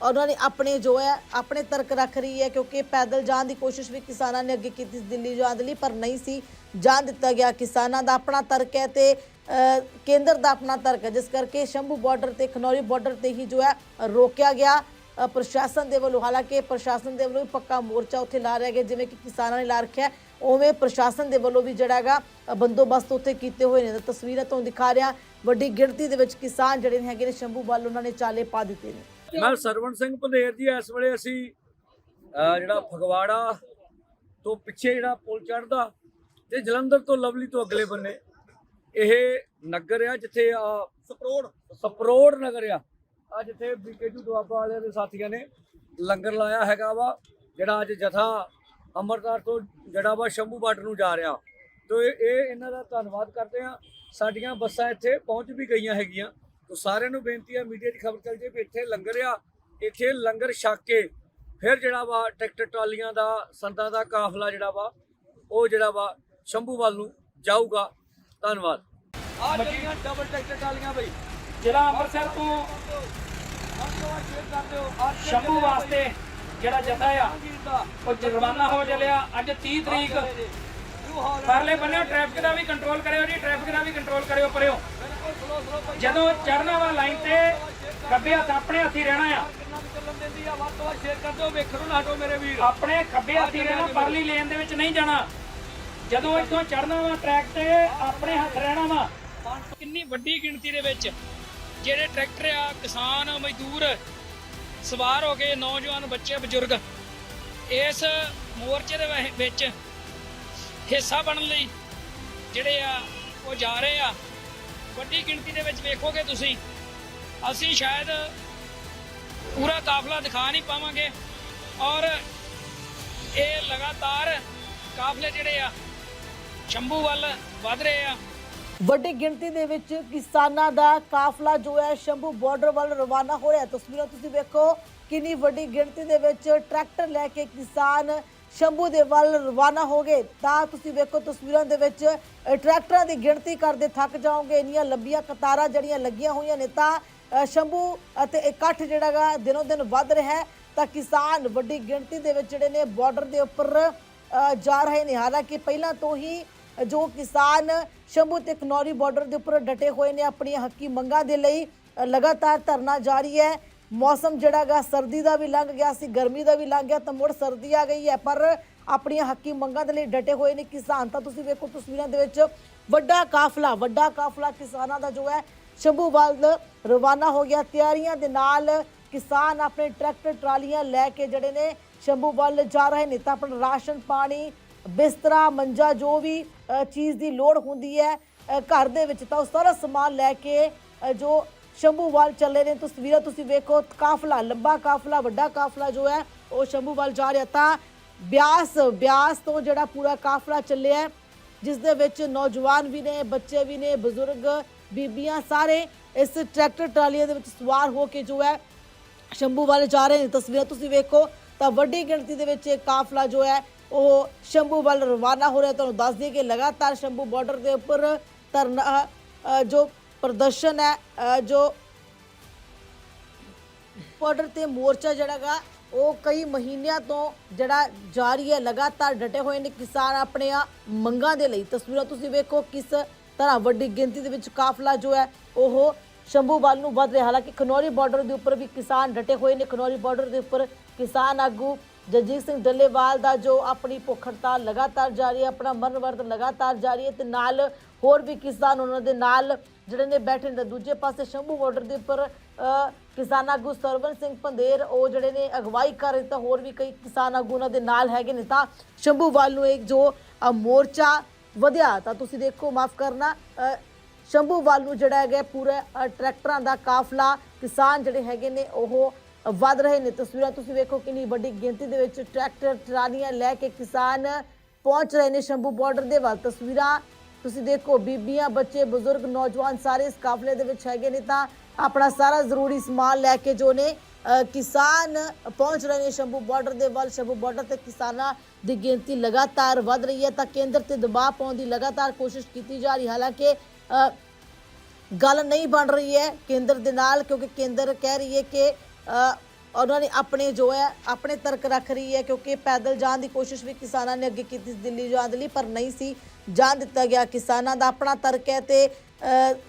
ਉਹਨਾਂ ਨੇ ਆਪਣੇ ਜੋ ਹੈ, ਆਪਣੇ ਤਰਕ ਰੱਖ ਰਹੀ ਹੈ ਕਿਉਂਕਿ ਪੈਦਲ ਜਾਣ ਦੀ ਕੋਸ਼ਿਸ਼ ਵੀ ਕਿਸਾਨਾਂ ਨੇ ਅੱਗੇ ਕੀਤੀ ਸੀ, ਦਿੱਲੀ ਜਾਣ ਦੇ ਲਈ, ਪਰ ਨਹੀਂ ਸੀ ਜਾਣ ਦਿੱਤਾ ਗਿਆ। ਕਿਸਾਨਾਂ ਦਾ ਆਪਣਾ ਤਰਕ ਹੈ ਤੇ ਕੇਂਦਰ ਦਾ ਆਪਣਾ ਤਰਕ ਹੈ, ਜਿਸ ਕਰਕੇ ਸ਼ੰਭੂ ਬਾਰਡਰ ਤੇ, ਖਨੌਰੀ ਬਾਰਡਰ ਤੇ ਹੀ ਜੋ ਹੈ, ਰੋਕਿਆ ਗਿਆ। ਪ੍ਰਸ਼ਾਸਨ ਦੇ ਵੱਲੋਂ, ਹਾਲਾਂਕਿ ਪ੍ਰਸ਼ਾਸਨ ਦੇ ਵੱਲੋਂ ਪੱਕਾ ਮੋਰਚਾ ਉੱਥੇ ਲਾ ਰਿਹਾ ਗਿਆ, ਜਿਵੇਂ ਕਿ ਕਿਸਾਨਾਂ ਨੇ ਲਾ ਰੱਖਿਆ ਉਵੇਂ ਪ੍ਰਸ਼ਾਸਨ ਦੇ ਵੱਲੋਂ ਵੀ ਜਿਹੜਾ ਬੰਦੋਬਸਤ ਉੱਥੇ ਕੀਤੇ ਹੋਏ ਨੇ। ਤਸਵੀਰਾਂ ਤੋਂ ਦਿਖਾ ਰਿਹਾ, ਵੱਡੀ ਗਿਣਤੀ ਦੇ ਵਿੱਚ ਕਿਸਾਨ ਜਿਹੜੇ ਨੇ ਹੈਗੇ ਨੇ, ਸ਼ੰਭੂ ਵੱਲ ਉਹਨਾਂ ਨੇ ਚਾਲੇ ਪਾ ਦਿੱਤੇ ਨੇ। ਮੈਂ ਸਰਵਣ ਸਿੰਘ ਪੰਧੇਰ ਜੀ, ਇਸ ਵੇਲੇ ਅਸੀਂ ਜਿਹੜਾ ਫਗਵਾੜਾ ਤੋਂ ਪਿੱਛੇ ਜਿਹੜਾ ਪੁਲ ਚੜਦਾ ਤੇ ਜਲੰਧਰ ਤੋਂ ਲਵਲੀ ਤੋਂ ਅਗਲੇ ਬੰਨੇ। ਇਹ ਨਗਰ ਆ ਜਿੱਥੇ ਆ ਸਪਰੋੜ। ਸਪਰੋੜ ਨਗਰ ਆ। ਆ ਜਿੱਥੇ ਬੀਕੇਜੂ ਦੁਆਬਾ ਵਾਲਿਆਂ ਦੇ ਸਾਥੀਆਂ ਨੇ ਲੰਗਰ ਲਾਇਆ ਹੈਗਾ ਵਾ ਜਿਹੜਾ ਅੱਜ ਜਥਾ ਅੰਮ੍ਰਿਤਸਰ ਤੋਂ ਜਿਹੜਾ ਵਾ ਸ਼ੰਭੂ ਬਾਰਡਰ ਨੂੰ ਜਾ ਰਿਹਾ। ਤੋ ਇਹ ਇਹ ਇਹਨਾਂ ਦਾ ਧੰਨਵਾਦ ਕਰਦੇ ਆ ਸਾਡੀਆਂ ਬੱਸਾਂ ਇੱਥੇ ਪਹੁੰਚ ਵੀ ਗਈਆਂ ਹੈਗੀਆਂ। ਤੋ ਸਾਰਿਆਂ ਨੂੰ ਬੇਨਤੀ ਹੈ ਮੀਡੀਆ ਦੀ ਖਬਰ ਚੱਲ ਜੇ ਵੀ ਇੱਥੇ ਲੰਗਰ ਆ ਇੱਥੇ ਲੰਗਰ ਛਕ ਕੇ ਫਿਰ ਜਿਹੜਾ ਵਾ ਟਰੈਕਟਰ ਟਰਾਲੀਆਂ ਦਾ ਸੰਦਾਂ ਦਾ ਕਾਫਲਾ ਜਿਹੜਾ ਵਾ ਉਹ ਜਿਹੜਾ ਵਾ ਸ਼ੰਭੂ ਵੱਲ ਨੂੰ ਜਾਊਗਾ। ਧੰਨਵਾਦ। ਆ ਜਿਹੜੀਆਂ ਡਬਲ ਟਰੈਕਟਰ ਟਰਾਲੀਆਂ ਬਈ ਜਿਹੜਾ ਅੰਮ੍ਰਿਤਸਰ ਤੋਂ ਸ਼ੰਭੂ ਵਾਸਤੇ ਜਿਹੜਾ ਜਥਾ ਆ ਉਹ ਜ- ਰਵਾਨਾ ਹੋ ਚੱਲਿਆ। ਅੱਜ 30 ਤਰੀਕ। ਪਰਲੇ ਬੰਨੇ ਟ੍ਰੈਫਿਕ ਦਾ ਵੀ ਕੰਟਰੋਲ ਕਰਿਓ ਜੀ ਟ੍ਰੈਫਿਕ ਦਾ ਵੀ ਕੰਟਰੋਲ ਕਰਿਓ ਪਰਿਓ। ਜਦੋਂ ਚੜਨਾ ਵਾ ਲਾਈਨ ਤੇ ਖੱਬੇ ਹੱਥ ਆਪਣੇ ਹੱਥੀ ਰਹਿਣਾ ਆ ਆਪਣੇ ਖੱਬੇ ਹੱਥੀ ਰਹਿਣਾ ਪਰਲੀ ਲੇਨ ਦੇ ਵਿੱਚ ਨਹੀਂ ਜਾਣਾ। ਜਦੋਂ ਇੱਥੋਂ ਚੜਨਾ ਵਾ ਟਰੈਕ ਤੇ, ਆਪਣੇ ਹੱਥ ਰਹਿਣਾ ਵਾ। ਕਿੰਨੀ ਵੱਡੀ ਗਿਣਤੀ ਦੇ ਵਿੱਚ ਜਿਹੜੇ ਟਰੈਕਟਰ ਆ, ਕਿਸਾਨ, ਮਜ਼ਦੂਰ ਸਵਾਰ ਹੋ ਗਏ ਨੌਜਵਾਨ ਬੱਚੇ, ਬਜ਼ੁਰਗ ਇਸ ਮੋਰਚੇ ਦੇ ਵਹਿ- ਵਿੱਚ ਹਿੱਸਾ ਬਣਨ ਲਈ ਜਿਹੜੇ ਆ, ਉਹ ਜਾ ਰਹੇ ਆ। ਵੱਡੀ ਗਿਣਤੀ ਦੇ ਵਿੱਚ ਵੇਖੋਗੇ ਤੁਸੀਂ, ਅਸੀਂ ਸ਼ਾਇਦ ਪੂਰਾ ਕਾਫਲਾ ਦਿਖਾ ਨਹੀਂ ਪਾਵਾਂਗੇ। ਔਰ ਇਹ ਲਗਾਤਾਰ ਕਾਫਲੇ ਜਿਹੜੇ ਆ ਸ਼ੰਭੂ ਵੱਲ ਵਧ ਰਹੇ ਆ। ਵੱਡੀ ਗਿਣਤੀ ਦੇ ਵਿੱਚ ਕਿਸਾਨਾਂ ਦਾ ਕਾਫਲਾ ਜੋ ਹੈ ਸ਼ੰਭੂ ਬਾਰਡਰ ਵੱਲ ਰਵਾਨਾ ਹੋ ਰਿਹਾ। ਤਸਵੀਰਾਂ ਤੁਸੀਂ ਵੇਖੋ, ਕਿੰਨੀ ਵੱਡੀ ਗਿਣਤੀ ਦੇ ਵਿੱਚ ਟਰੈਕਟਰ ਲੈ ਕੇ ਕਿਸਾਨ ਸ਼ੰਭੂ ਦੇ ਵੱਲ ਰਵਾਨਾ ਹੋ ਗਏ। ਤਾਂ ਤੁਸੀਂ ਵੇਖੋ ਤਸਵੀਰਾਂ ਦੇ ਵਿੱਚ ਟਰੈਕਟਰਾਂ ਦੀ ਗਿਣਤੀ ਕਰਦੇ ਥੱਕ ਜਾਓਗੇ। ਇੰਨੀਆਂ ਲੰਬੀਆਂ ਕਤਾਰਾਂ ਜਿਹੜੀਆਂ ਲੱਗੀਆਂ ਹੋਈਆਂ ਨੇ ਤਾਂ ਸ਼ੰਭੂ ਅਤੇ ਇਕੱਠ ਜਿਹੜਾ ਗਾ ਦਿਨੋਂ ਦਿਨ ਵੱਧ ਰਿਹਾ ਹੈ। ਤਾਂ ਕਿਸਾਨ ਵੱਡੀ ਗਿਣਤੀ ਦੇ ਵਿੱਚ ਜਿਹੜੇ ਨੇ ਬਾਰਡਰ ਦੇ ਉੱਪਰ ਜਾ ਰਹੇ ਨੇ। ਹਾਲਾਂਕਿ ਪਹਿਲਾਂ ਤੋਂ ਹੀ ਜੋ ਕਿਸਾਨ ਸ਼ੰਭੂ ਤੇ ਕਨੌਰੀ ਬਾਰਡਰ ਦੇ ਉੱਪਰ ਡਟੇ ਹੋਏ ਨੇ, ਆਪਣੀਆਂ ਹੱਕੀ ਮੰਗਾਂ ਦੇ ਲਈ ਲਗਾਤਾਰ ਧਰਨਾ ਜਾਰੀ ਹੈ। ਮੌਸਮ ਜਿਹੜਾ ਗਾ, ਸਰਦੀ ਦਾ ਵੀ ਲੰਘ ਗਿਆ ਸੀ, ਗਰਮੀ ਦਾ ਵੀ ਲੰਘ ਗਿਆ, ਤਾਂ ਮੁੜ ਸਰਦੀ ਆ ਗਈ ਹੈ। ਪਰ ਆਪਣੀਆਂ ਹੱਕੀ ਮੰਗਾਂ ਦੇ ਲਈ ਡਟੇ ਹੋਏ ਨੇ ਕਿਸਾਨ। ਤਾਂ ਤੁਸੀਂ ਵੇਖੋ ਤਸਵੀਰਾਂ ਦੇ ਵਿੱਚ ਵੱਡਾ ਕਾਫਲਾ ਵੱਡਾ ਕਾਫਲਾ ਕਿਸਾਨਾਂ ਦਾ ਜੋ ਹੈ, ਸ਼ੰਭੂ ਵੱਲ ਰਵਾਨਾ ਹੋ ਗਿਆ। ਤਿਆਰੀਆਂ ਦੇ ਨਾਲ ਕਿਸਾਨ ਆਪਣੇ ਟਰੈਕਟਰ, ਟਰਾਲੀਆਂ ਲੈ ਕੇ ਜਿਹੜੇ ਨੇ ਸ਼ੰਭੂ ਵੱਲ ਜਾ ਰਹੇ ਨੇ ਤਾਂ ਆਪਣਾ ਰਾਸ਼ਨ ਪਾਣੀ, ਬਿਸਤਰਾ, ਮੰਜਾ ਜੋ ਵੀ ਚੀਜ਼ ਦੀ ਲੋੜ ਹੁੰਦੀ ਹੈ ਘਰ ਦੇ ਵਿੱਚ ਤਾਂ ਉਹ ਸਾਰਾ ਸਮਾਨ ਲੈ ਕੇ ਜੋ ਸ਼ੰਭੂ ਵੱਲ ਚੱਲੇ ਨੇ। ਤਸਵੀਰਾਂ ਤੁਸੀਂ ਵੇਖੋ, ਕਾਫਲਾ, ਲੰਬਾ ਕਾਫਲਾ, ਵੱਡਾ ਕਾਫਲਾ ਜੋ ਹੈ, ਉਹ ਸ਼ੰਭੂ ਵੱਲ ਜਾ ਰਿਹਾ ਤਾਂ ਬਿਆਸ ਬਿਆਸ ਤੋਂ ਜਿਹੜਾ ਪੂਰਾ ਕਾਫਲਾ ਚੱਲਿਆ ਜਿਸ ਦੇ ਵਿੱਚ ਨੌਜਵਾਨ ਵੀ ਨੇ, ਬੱਚੇ ਵੀ ਨੇ, ਬਜ਼ੁਰਗ, ਬੀਬੀਆਂ ਸਾਰੇ ਇਸ ਟਰੈਕਟਰ ਟਰਾਲੀਆਂ ਦੇ ਵਿੱਚ ਸਵਾਰ ਹੋ ਕੇ ਜੋ ਹੈ, ਸ਼ੰਭੂ ਵੱਲ ਜਾ ਰਹੇ ਨੇ। ਤਸਵੀਰਾਂ ਤੁਸੀਂ ਵੇਖੋ ਤਾਂ ਵੱਡੀ ਗਿਣਤੀ ਦੇ ਵਿੱਚ ਇਹ ਕਾਫਲਾ ਜੋ ਹੈ, ਉਹ ਸ਼ੰਭੂ ਵੱਲ ਰਵਾਨਾ ਹੋ ਰਿਹਾ। ਤੁਹਾਨੂੰ ਦੱਸ ਦਈਏ ਕਿ ਲਗਾਤਾਰ ਸ਼ੰਭੂ ਬਾਰਡਰ ਦੇ ਉੱਪਰ ਧਰਨਾ ਜੋ ਪ੍ਰਦਰਸ਼ਨ ਹੈ ਜੋ ਬਾਰਡਰ ਤੇ ਮੋਰਚਾ ਜਿਹੜਾ ਗਾ ਉਹ ਕਈ ਮਹੀਨਿਆਂ ਤੋਂ ਜਿਹੜਾ ਜਾਰੀ ਹੈ, ਲਗਾਤਾਰ ਡਟੇ ਹੋਏ ਨੇ ਕਿਸਾਨ ਆਪਣੀਆਂ ਮੰਗਾਂ ਦੇ ਲਈ। ਤਸਵੀਰਾਂ ਤੁਸੀਂ ਵੇਖੋ ਕਿਸ ਤਰ੍ਹਾਂ ਵੱਡੀ ਗਿਣਤੀ ਦੇ ਵਿੱਚ ਕਾਫਲਾ ਜੋ ਹੈ, ਉਹ ਸ਼ੰਭੂ ਵੱਲ ਨੂੰ ਵੱਧ ਰਿਹਾ। ਹਾਲਾਂਕਿ ਖਨੌਰੀ ਬਾਰਡਰ ਦੇ ਉੱਪਰ ਵੀ ਕਿਸਾਨ ਡਟੇ ਹੋਏ ਨੇ। ਖਨੌਰੀ ਬਾਰਡਰ ਦੇ ਉੱਪਰ ਕਿਸਾਨ ਆਗੂ ਜਗਜੀਤ ਸਿੰਘ ਡੱਲੇਵਾਲ ਦਾ ਜੋ ਆਪਣੀ ਭੁੱਖ ਹੜਤਾਲ ਲਗਾਤਾਰ ਜਾਰੀ ਹੈ, ਆਪਣਾ ਮਰਨ ਵਰਤ ਲਗਾਤਾਰ ਜਾਰੀ ਹੈ ਤੇ ਨਾਲ ਹੋਰ ਵੀ ਕਿਸਾਨ ਉਹਨਾਂ ਦੇ ਨਾਲ ਜਿਹੜੇ ਨੇ ਬੈਠੇ ਨੇ। ਦੂਜੇ ਪਾਸੇ ਸ਼ੰਭੂ ਬਾਰਡਰ ਦੇ ਉੱਪਰ ਕਿਸਾਨ ਆਗੂ ਸਰਵਨ ਸਿੰਘ ਪੰਦੇਰ ਉਹ ਜਿਹੜੇ ਨੇ ਅਗਵਾਈ ਕਰ ਰਹੇ ਤਾਂ ਹੋਰ ਵੀ ਕਈ ਕਿਸਾਨ ਆਗੂ ਉਹਨਾਂ ਦੇ ਨਾਲ ਹੈਗੇ ਨੇ। ਤਾਂ ਸ਼ੰਭੂ ਵਾਲ ਨੂੰ ਇੱਕ ਜੋ ਮੋਰਚਾ ਵਧਿਆ ਤਾਂ ਤੁਸੀਂ ਦੇਖੋ, ਮਾਫ ਕਰਨਾ ਸ਼ੰਭੂ ਵਾਲ ਨੂੰ ਜਿਹੜਾ ਹੈਗਾ ਪੂਰਾ ਟਰੈਕਟਰਾਂ ਦਾ ਕਾਫਲਾ ਕਿਸਾਨ ਜਿਹੜੇ ਹੈਗੇ ਨੇ, ਉਹ ਵੱਧ ਰਹੇ ਨੇ। ਤਸਵੀਰਾਂ ਤੁਸੀਂ ਵੇਖੋ ਕਿੰਨੀ ਵੱਡੀ ਗਿਣਤੀ ਦੇ ਵਿੱਚ ਟਰੈਕਟਰ ਟਰਾਲੀਆਂ ਲੈ ਕੇ ਕਿਸਾਨ ਪਹੁੰਚ ਰਹੇ ਨੇ ਸ਼ੰਭੂ ਬਾਰਡਰ ਦੇ ਵੱਲ। ਤਸਵੀਰਾਂ ਤੁਸੀਂ ਦੇਖੋ ਬੀਬੀਆਂ ਬੱਚੇ ਬਜ਼ੁਰਗ ਨੌਜਵਾਨ ਸਾਰੇ ਇਸ ਕਾਫਲੇ ਦੇ ਵਿੱਚ ਹੈਗੇ ਨੇ ਤਾਂ ਆਪਣਾ ਸਾਰਾ ਜ਼ਰੂਰੀ ਸਮਾਨ ਲੈ ਕੇ ਜੋ ਨੇ ਕਿਸਾਨ ਪਹੁੰਚ ਰਹੇ ਨੇ ਸ਼ੰਭੂ ਬਾਰਡਰ ਦੇ ਵੱਲ। ਸ਼ੰਭੂ ਬਾਰਡਰ ਤੇ ਕਿਸਾਨਾਂ ਦੀ ਗਿਣਤੀ ਲਗਾਤਾਰ ਵੱਧ ਰਹੀ ਹੈ ਤਾਂ ਕੇਂਦਰ ਤੇ ਦਬਾਅ ਪਾਉਣ ਦੀ ਲਗਾਤਾਰ ਕੋਸ਼ਿਸ਼ ਕੀਤੀ ਜਾ ਰਹੀ ਹਾਲਾਂਕਿ ਅ, ਗੱਲ ਨਹੀਂ ਬਣ ਰਹੀ ਹੈ ਕੇਂਦਰ ਦੇ ਨਾਲ ਕਿਉਂਕਿ ਕੇਂਦਰ ਕਹਿ ਰਹੀ ਹੈ ਕਿ ਉਹਨਾਂ ਨੇ ਆਪਣੇ ਜੋ ਹੈ, ਆਪਣੇ ਤਰਕ ਰੱਖ ਰਹੀ ਹੈ ਕਿਉਂਕਿ ਪੈਦਲ ਜਾਣ ਦੀ ਕੋਸ਼ਿਸ਼ ਵੀ ਕਿਸਾਨਾਂ ਨੇ ਅੱਗੇ ਕੀਤੀ ਸੀ ਦਿੱਲੀ ਜਾਣ ਦੇ ਲਈ, ਪਰ ਨਹੀਂ ਸੀ ਜਾਣ ਦਿੱਤਾ ਗਿਆ। ਕਿਸਾਨਾਂ ਦਾ ਆਪਣਾ ਤਰਕ ਹੈ ਤੇ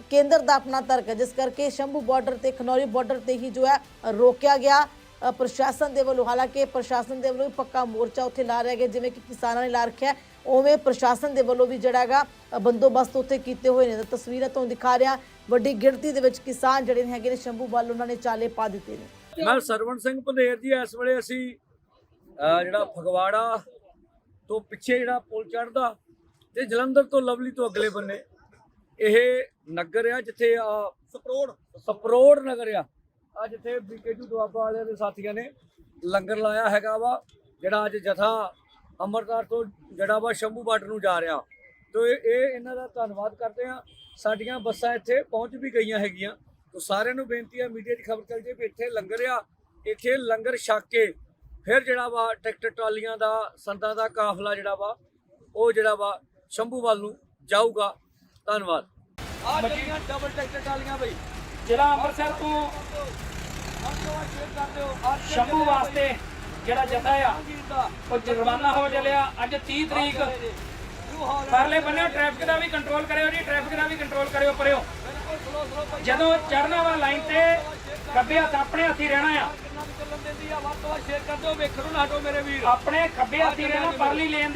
ਕੇਂਦਰ ਦਾ ਆਪਣਾ ਤਰਕ ਹੈ, ਜਿਸ ਕਰਕੇ ਸ਼ੰਭੂ ਬਾਰਡਰ ਤੇ, ਖਨੌਰੀ ਬਾਰਡਰ ਤੇ ਹੀ ਜੋ ਹੈ, ਰੋਕਿਆ ਗਿਆ। ਪ੍ਰਸ਼ਾਸਨ ਦੇ ਵੱਲੋਂ, ਹਾਲਾਂਕਿ ਪ੍ਰਸ਼ਾਸਨ ਦੇ ਵੱਲੋਂ ਵੀ ਪੱਕਾ ਮੋਰਚਾ ਉੱਥੇ ਲਾ ਰਿਹਾ ਗਿਆ, ਜਿਵੇਂ ਕਿ ਕਿਸਾਨਾਂ ਨੇ ਲਾ ਰੱਖਿਆ ਉਵੇਂ ਪ੍ਰਸ਼ਾਸਨ ਦੇ ਵੱਲੋਂ ਵੀ ਜਿਹੜਾ ਹੈਗਾ ਬੰਦੋਬਸਤ ਉੱਥੇ ਕੀਤੇ ਹੋਏ ਨੇ। ਤਾਂ ਤਸਵੀਰਾਂ ਤੋਂ ਦਿਖਾ ਰਿਹਾ, ਵੱਡੀ ਗਿਣਤੀ ਦੇ ਵਿੱਚ ਕਿਸਾਨ ਜਿਹੜੇ ਹੈਗੇ ਨੇ, ਸ਼ੰਭੂ ਵੱਲ ਉਹਨਾਂ ਨੇ ਚਾਲੇ ਪਾ ਦਿੱਤੇ ਨੇ। ਮੈਂ ਸਰਵਣ ਸਿੰਘ ਪੰਧੇਰ ਜੀ ਇਸ ਵੇਲੇ ਅਸੀਂ ਜਿਹੜਾ ਫਗਵਾੜਾ ਤੋਂ ਪਿੱਛੇ ਜਿਹੜਾ ਪੁਲ ਚੜਦਾ ਤੇ ਜਲੰਧਰ ਤੋਂ ਲਵਲੀ ਤੋਂ ਅਗਲੇ ਬੰਨੇ ਇਹ ਨਗਰ ਆ ਜਿੱਥੇ ਆ ਸਪਰੋੜ। ਸਪਰੋੜ ਨਗਰ ਆ। ਆ ਜਿੱਥੇ ਬੀਕੇਜੂ ਦੁਆਬਾ ਵਾਲਿਆਂ ਦੇ ਸਾਥੀਆਂ ਨੇ ਲੰਗਰ ਲਾਇਆ ਹੈਗਾ ਵਾ ਜਿਹੜਾ ਅੱਜ ਜਥਾ ਅੰਮ੍ਰਿਤਸਰ ਤੋਂ ਜਿਹੜਾ ਵਾ ਸ਼ੰਭੂ ਬਾਰਡਰ ਨੂੰ ਜਾ ਰਿਹਾ। ਤੋ ਇਹ ਇਹ ਇਹਨਾਂ ਦਾ ਧੰਨਵਾਦ ਕਰਦੇ ਆ ਸਾਡੀਆਂ ਬੱਸਾਂ ਇੱਥੇ ਪਹੁੰਚ ਵੀ ਗਈਆਂ ਹੈਗੀਆਂ। ਤੋ ਸਾਰਿਆਂ ਨੂੰ ਬੇਨਤੀ ਹੈ ਮੀਡੀਆ 'ਚ ਖਬਰ ਚੱਲ ਜੇ ਵੀ ਇੱਥੇ ਲੰਗਰ ਆ ਇੱਥੇ ਲੰਗਰ ਛਕ ਕੇ ਫਿਰ ਜਿਹੜਾ ਵਾ ਟਰੈਕਟਰ ਟਰਾਲੀਆਂ ਦਾ ਸੰਦਾਂ ਦਾ ਕਾਫਲਾ ਜਿਹੜਾ ਵਾ ਉਹ ਜਿਹੜਾ ਵਾ ਸ਼ੰਭੂ ਵੱਲ ਨੂੰ ਜਾਊਗਾ। ਧੰਨਵਾਦ। ਆ ਜਿਹੜੀਆਂ ਡਬਲ ਟਰੈਕਟਰ ਟਰਾਲੀਆਂ ਬਈ ਜ਼ਿਲ੍ਹਾ ਅੰਮ੍ਰਿਤਸਰ ਤੋਂ ਸ਼ੰਭੂ ਵਾਸਤੇ ਜਿਹੜਾ ਜਥਾ ਆ ਉਹ ਜੁਰਮਾਨਾ ਹੋ ਚੱਲਿਆ। ਅੱਜ 30 ਤਰੀਕ। ਪਰਲੇ ਬੰਨੇ ਟ੍ਰੈਫਿਕ ਦਾ ਵੀ ਕੰਟਰੋਲ ਕਰਿਓ ਜੀ ਟ੍ਰੈਫਿਕ ਦਾ ਵੀ ਕੰਟਰੋਲ ਕਰਿਓ ਪਰਿਓ। ਜਦੋਂ ਚੜਨਾ ਵਾ ਲਾਈਨ ਤੇ ਖੱਬੇ ਹੱਥ ਆਪਣੇ ਹੱਥੀ ਰਹਿਣਾ ਆ। ਆਪਣੇ ਖੱਬੇ ਹੱਥੀ ਰਹਿਣਾ ਪਰਲੀ ਲੇਨ